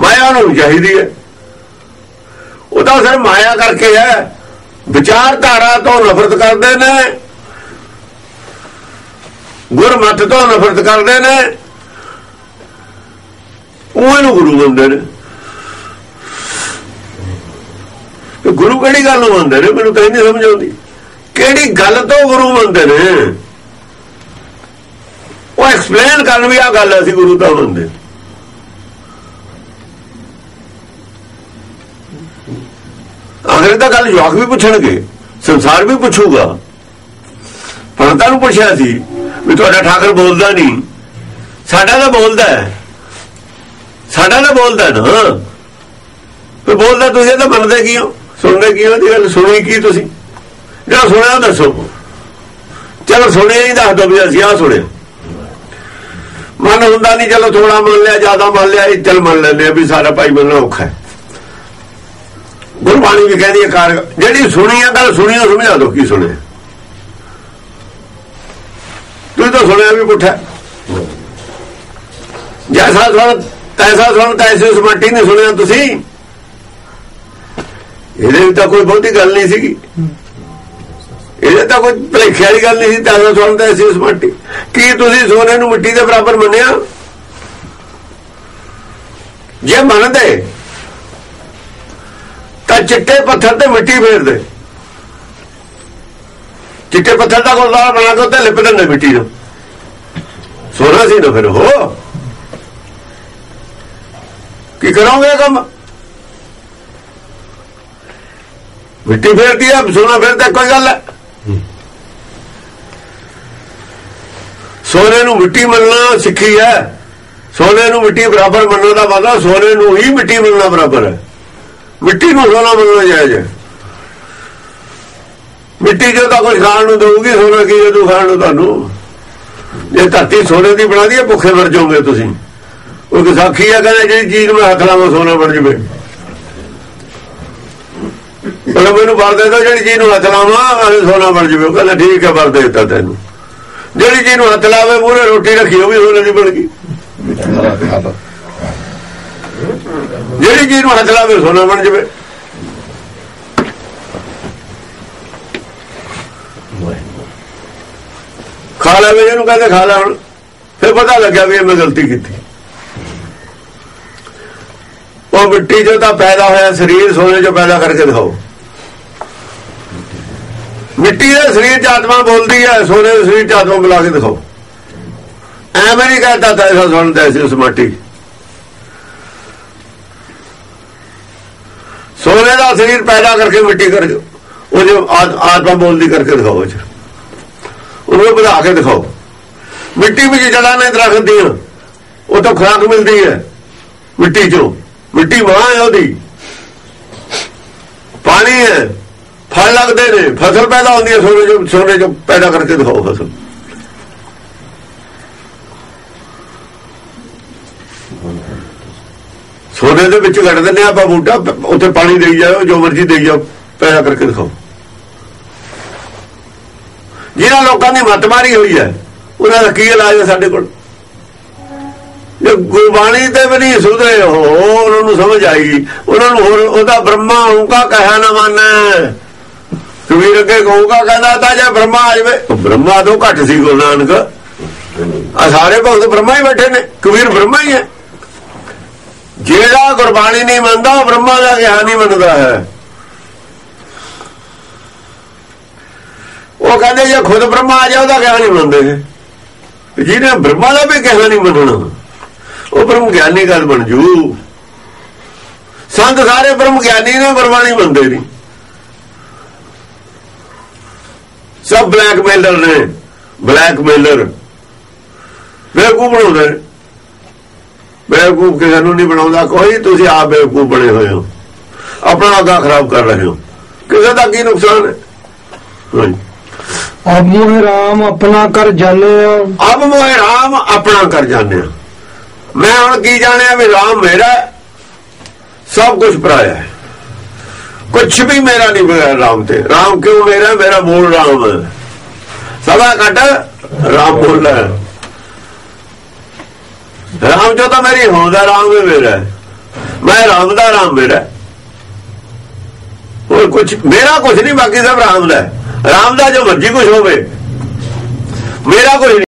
ਮਾਇਆ ਨੂੰ ਚਾਹੀਦੀ ਹੈ। ਉਹ ਤਾਂ ਸਿਰ ਮਾਇਆ ਕਰਕੇ ਹੈ। ਵਿਚਾਰਧਾਰਾ ਤੋਂ ਨਫ਼ਰਤ ਕਰਦੇ ਨੇ। ਗੁਰਮਤਿ ਤੋਂ ਨਫ਼ਰਤ ਕਰਦੇ ਨੇ। ਉਹ ਇਹਨੂੰ ਗੁਰੂ ਮੰਨਦੇ ਨੇ ਤੇ ਗੁਰੂ ਕਿਹੜੀ ਗੱਲ ਨੂੰ ਮੰਨਦੇ ਨੇ? ਮੈਨੂੰ ਤਾਂ ਨਹੀਂ ਸਮਝ ਆਉਂਦੀ। ਕਿਹੜੀ ਗੱਲ ਤੋਂ ਗੁਰੂ ਮੰਨਦੇ ਨੇ? ਉਹ ਐਕਸਪਲੇਨ ਕਰਨ ਵੀ ਆ ਗੱਲ ਅਸੀਂ ਗੁਰੂ ਤਾਂ ਮੰਨਦੇ। ਆਖਰ ਤਾਂ ਗੱਲ ਜਵਾਕ ਵੀ ਪੁੱਛਣਗੇ, ਸੰਸਾਰ ਵੀ ਪੁੱਛੂਗਾ। ਪੰਡਤਾਂ ਨੂੰ ਪੁੱਛਿਆ ਸੀ ਵੀ ਤੁਹਾਡਾ ਠਾਕਰ ਬੋਲਦਾ ਨਹੀਂ। ਸਾਡਾ ਤਾਂ ਬੋਲਦਾ ਹੈ। ਸਾਡਾ ਤਾਂ ਬੋਲਦਾ ਨਾ। ਤੇ ਬੋਲਦਾ ਤੁਸੀਂ ਤਾਂ ਮੰਨਦੇ ਕੀ ਹੋ ਸੁਣਦੇ ਕੀ ਹੋ ਦੀ ਗੱਲ ਸੁਣੀ ਕੀ ਤੁਸੀਂ? ਜਿਹੜਾ ਸੁਣਿਆ ਦੱਸੋ। ਚਲੋ ਸੁਣਿਆ ਹੀ ਦੱਸ ਦੋ ਵੀ ਅਸੀਂ ਆ ਸੁਣਿਆ। ਮਨ ਹੁੰਦਾ ਨਹੀਂ ਚਲੋ ਥੋੜਾ ਮੰਨ ਲਿਆ, ਜ਼ਿਆਦਾ ਮੰਨ ਲਿਆ ਇਹ ਚਲ ਮੰਨ ਲੈਂਦੇ ਆ ਵੀ ਸਾਰਾ ਭਾਈ ਮੰਨਣਾ ਔਖਾ ਹੈ। ਗੁਰਬਾਣੀ ਵੀ ਕਹਿੰਦੀ ਹੈ ਕਾਰ ਜਿਹੜੀ ਸੁਣੀ ਆ, ਗੱਲ ਸੁਣੀ, ਉਹ ਸਮਝਾ ਦਿਓ ਕੀ ਸੁਣਿਆ। ਤੁਸੀਂ ਤਾਂ ਸੁਣਿਆ ਵੀ ਪੁੱਠਾ ਜੈਸਾ ਸੁਣ ਤੈਸਾ ਸੁਣ ਉਸ ਸਮਾਟੀ ਨੇ ਸੁਣਿਆ ਤੁਸੀਂ? ਇਹਦੇ ਵਿੱਚ ਤਾਂ ਕੋਈ ਬਹੁਤੀ ਗੱਲ ਨਹੀਂ ਸੀਗੀ। ਇਹਦੇ ਤਾਂ ਕੋਈ ਭਲੇਖੇ ਵਾਲੀ ਗੱਲ ਨਹੀਂ ਸੀ ਤੈਸਾ ਐਸੀ ਉਸ ਸਮਾਟੀ। ਕੀ ਤੁਸੀਂ ਸੋਨੇ ਨੂੰ ਮਿੱਟੀ ਦੇ ਬਰਾਬਰ ਮੰਨਿਆ? ਜੇ ਮੰਨਦੇ, ਤਾਂ ਚਿੱਟੇ ਪੱਥਰ ਤੇ ਮਿੱਟੀ ਫੇਰਦੇ ਚਿੱਟੇ ਪੱਥਰ ਦਾ ਗੁਰਦੁਆਰਾ ਬਣਾ ਕੇ ਉੱਤੇ ਲਿਪ ਦਿੰਦੇ ਮਿੱਟੀ ਨੂੰ। ਸੋਨਾ ਸੀ ਨਾ ਫਿਰ ਹੋ ਕੀ ਕਰੋਗੇ ਇਹ ਕੰਮ? ਮਿੱਟੀ ਫੇਰਦੀ ਆ, ਸੋਨਾ ਫੇਰਦਾ ਕੋਈ ਗੱਲ ਹੈ ਸੋਨੇ ਨੂੰ ਮਿੱਟੀ ਮੰਨਣਾ ਸਿੱਖੀ ਹੈ। ਸੋਨੇ ਨੂੰ ਮਿੱਟੀ ਬਰਾਬਰ ਮੰਨਣ ਦਾ ਮਤਲਬ ਸੋਨੇ ਨੂੰ ਹੀ ਮਿੱਟੀ ਮੰਨਣਾ ਬਰਾਬਰ ਹੈ। ਮਿੱਟੀ ਨੂੰ ਸੋਨਾ ਮੰਨਣਾ ਜਾਇਜ਼ ਹੈ। ਮਿੱਟੀ ਜੋ ਤਾਂ ਕੁਝ ਖਾਣ ਨੂੰ ਦਊਗੀ, ਸੋਨਾ ਕੀ ਜਦੋਂ ਖਾਣ ਨੂੰ ਤੁਹਾਨੂੰ? ਜੇ ਧਰਤੀ ਸੋਨੇ ਦੀ ਬਣਾ ਦਈਏ, ਭੁੱਖੇ ਮਰ ਜਾਓਗੇ ਤੁਸੀਂ। ਉਹ ਵਿਸਾਖੀ ਆ, ਕਹਿੰਦੇ ਜਿਹੜੀ ਚੀਜ਼ ਨੂੰ ਹੱਥ ਲਾਵਾਂ, ਸੋਨਾ ਬਣ ਜਵੇ। ਉਹ ਮੈਨੂੰ ਵਰ ਦੇ ਦੋ ਜਿਹੜੀ ਚੀਜ਼ ਨੂੰ ਹੱਥ ਲਾਵਾਂ ਉਹ ਸੋਨਾ ਬਣ ਜਵੇ। ਉਹ ਕਹਿੰਦਾ ਠੀਕ ਹੈ ਵਰ ਦੇ ਦਿੱਤਾ ਤੈਨੂੰ। ਜਿਹੜੀ ਚੀਜ਼ ਨੂੰ ਹੱਥ ਲਾਵੇ, ਮੂਹਰੇ ਰੋਟੀ ਰੱਖੀ, ਉਹ ਵੀ ਸੋਨਾ ਨਹੀਂ ਬਣ ਗਈ। ਜਿਹੜੀ ਚੀਜ਼ ਨੂੰ ਹੱਥ ਲਾਵੇ, ਸੋਨਾ ਬਣ ਜਵੇ। ਖਾ ਲਵੇ ਇਹਨੂੰ ਕਹਿੰਦੇ ਖਾ ਲੈ ਹੁਣ। ਫਿਰ ਪਤਾ ਲੱਗਿਆ ਵੀ ਇਹ ਮੈਂ ਗਲਤੀ ਕੀਤੀ। ਉਹ ਮਿੱਟੀ ਚੋਂ ਤਾਂ ਪੈਦਾ ਹੋਇਆ, ਸਰੀਰ ਸੋਨੇ ਚੋਂ ਪੈਦਾ ਕਰਕੇ ਦਿਖਾਓ। ਮਿੱਟੀ ਦੇ ਸਰੀਰ ਚ ਆਤਮਾ ਬੋਲਦੀ ਹੈ, ਸੋਨੇ ਦੇ ਸਰੀਰ ਚ ਆਤਮਾ ਬੁਲਾ ਕੇ ਦਿਖਾਓ। ਐਵੇਂ ਨਹੀਂ ਕਹਤਾ ਤਾਂ ਐਸਾ ਸੁਣਦਾ ਸੀ ਉਸ ਮਾਟੀ। ਸੋਨੇ ਦਾ ਸਰੀਰ ਪੈਦਾ ਕਰਕੇ ਮਿੱਟੀ ਕਰ ਉਹ ਜੋ ਆਤਮਾ ਬੋਲਦੀ ਕਰਕੇ ਦਿਖਾਓ ਜੀ ਉਹਨੂੰ ਵਧਾ ਕੇ ਦਿਖਾਓ। ਮਿੱਟੀ ਵਿੱਚ ਜੜਾਂ ਨੇ ਦਰਖਤ ਦੀਆਂ। ਉਹ ਤਾਂ ਖੁਰਾਕ ਮਿਲਦੀ ਹੈ, ਮਿੱਟੀ ਚੋਂ। ਮਿੱਟੀ ਮਾਂ ਹੈ ਉਹਦੀ। ਪਾਣੀ ਹੈ। ਫਲ ਲੱਗਦੇ ਨੇ। ਫਸਲ ਪੈਦਾ ਹੁੰਦੀ ਹੈ। ਸੋਨੇ ਚੋਂ ਸੋਨੇ ਚੋਂ ਪੈਦਾ ਕਰਕੇ ਦਿਖਾਓ ਫਸਲ। ਸੋਨੇ ਦੇ ਵਿੱਚ ਕੱਢ ਦਿੰਦੇ ਆਪਾਂ ਬੂਟਾ। ਉੱਥੇ ਪਾਣੀ ਦੇਈ ਜਾਓ, ਜੋ ਮਰਜ਼ੀ ਦੇਈ ਜਾਓ, ਪੈਦਾ ਕਰਕੇ ਦਿਖਾਓ। ਜਿਹਨਾਂ ਲੋਕਾਂ ਦੀ ਮੱਤ ਮਾਰੀ ਹੋਈ ਹੈ, ਉਹਨਾਂ ਦਾ ਕੀ ਇਲਾਜ ਹੈ ਸਾਡੇ ਕੋਲ? ਜੇ ਗੁਰਬਾਣੀ ਤੇ ਵੀ ਨਹੀਂ ਸੁਧਰੇ ਹੋ ਉਹਨਾਂ ਨੂੰ ਸਮਝ ਆਈ। ਉਹਨਾਂ ਨੂੰ ਹੋਰ ਉਹਦਾ ਬ੍ਰਹਮਾ ਹੋਊਗਾ, ਕਹਿਆ ਨਾ ਮੰਨੈ। ਕਬੀਰ ਅੱਗੇ ਕਹੂਗਾ, ਕਹਿੰਦਾ ਤਾਂ ਜੇ ਬ੍ਰਹਮਾ ਆ ਜਾਵੇ। ਬ੍ਰਹਮਾ ਤੋਂ ਘੱਟ ਸੀ ਗੁਰੂ ਨਾਨਕ। ਆ ਸਾਰੇ ਭਗਤ ਬ੍ਰਹਮਾ ਹੀ ਬੈਠੇ ਨੇ, ਕਬੀਰ ਬ੍ਰਹਮਾ ਹੀ ਹੈ। ਜਿਹੜਾ ਗੁਰਬਾਣੀ ਨਹੀਂ ਮੰਨਦਾ, ਉਹ ਬ੍ਰਹਮਾ ਦਾ ਗਿਆਨ ਨਹੀਂ ਮੰਨਦਾ ਹੈ। ਉਹ ਕਹਿੰਦੇ ਜੇ ਖੁਦ ਬ੍ਰਹਮਾ ਆ ਜਾ ਉਹਦਾ ਗਿਆਨ ਨਹੀਂ ਮੰਨਦੇ। ਜਿਹਨੇ ਬ੍ਰਹਮਾ ਦਾ ਵੀ ਗਿਆਨ ਨਹੀਂ ਮੰਨਣਾ। ਉਹ ਬ੍ਰਹਮ ਗਿਆਨੀ ਗੱਲ ਬਣ ਜੂ। ਸੰਤ ਸਾਰੇ ਬ੍ਰਹਮ ਗਿਆਨੀ ਨੇ ਗੁਰਬਾਣੀ ਮੰਨਦੇ ਨਹੀਂ ਸਭ ਬਲੈਕਮੇਲਰ ਨੇ ਬਲੈਕਮੇਲਰ ਬੇਵਕੂਫ ਬਣਾਉਂਦੇ ਬੇਵਕੂਫ ਕਿਸੇ ਨੂੰ ਨਹੀਂ ਬਣਾਉਂਦਾ ਕੋਈ ਤੁਸੀਂ ਆਪ ਬੇਵਕੂਫ ਬਣੇ ਹੋਏ ਹੋ। ਆਪਣਾ ਅੱਗਾ ਖਰਾਬ ਕਰ ਰਹੇ ਹੋ। ਕਿਸੇ ਦਾ ਕੀ ਨੁਕਸਾਨ ਹੈ? ਅਬ ਮੋਹਿ ਰਾਮ ਆਪਣਾ ਕਰ ਜਾਣਿਆ। ਅਬ ਮੋਹਿ ਰਾਮ ਆਪਣਾ ਕਰ ਜਾਣਿਆ। ਮੈਂ ਹੁਣ ਕੀ ਜਾਣਿਆ ਵੀ ਰਾਮ ਮੇਰਾ ਸਭ ਕੁਝ ਪਰਾਇਆ ਹੈ। ਕੁਝ ਵੀ ਮੇਰਾ ਨਹੀਂ ਬਗੈਰ ਰਾਮ ਤੇ। ਰਾਮ ਕਿਉਂ ਮੇਰਾ ਮੇਰਾ ਮੂਲ ਰਾਮ ਹੈ। ਸਭਾ ਘਟ ਰਾਮ ਬੋਲਦਾ ਹੈ। ਰਾਮ ਜੋ ਤਾਂ ਮੇਰੀ ਹੋਂਦਾ ਹੈ, ਰਾਮ ਮੇਰਾ ਮੈਂ ਰਾਮ ਦਾ ਰਾਮ ਮੇਰਾ ਹੈ। ਹੋਰ ਕੁਝ ਮੇਰਾ ਕੁਝ ਨਹੀਂ, ਬਾਕੀ ਸਭ ਰਾਮ ਦਾ ਹੈ। ਰਾਮ ਦਾ ਜੋ ਮਰਜ਼ੀ ਕੁਝ ਹੋਵੇ। ਮੇਰਾ ਕੁਝ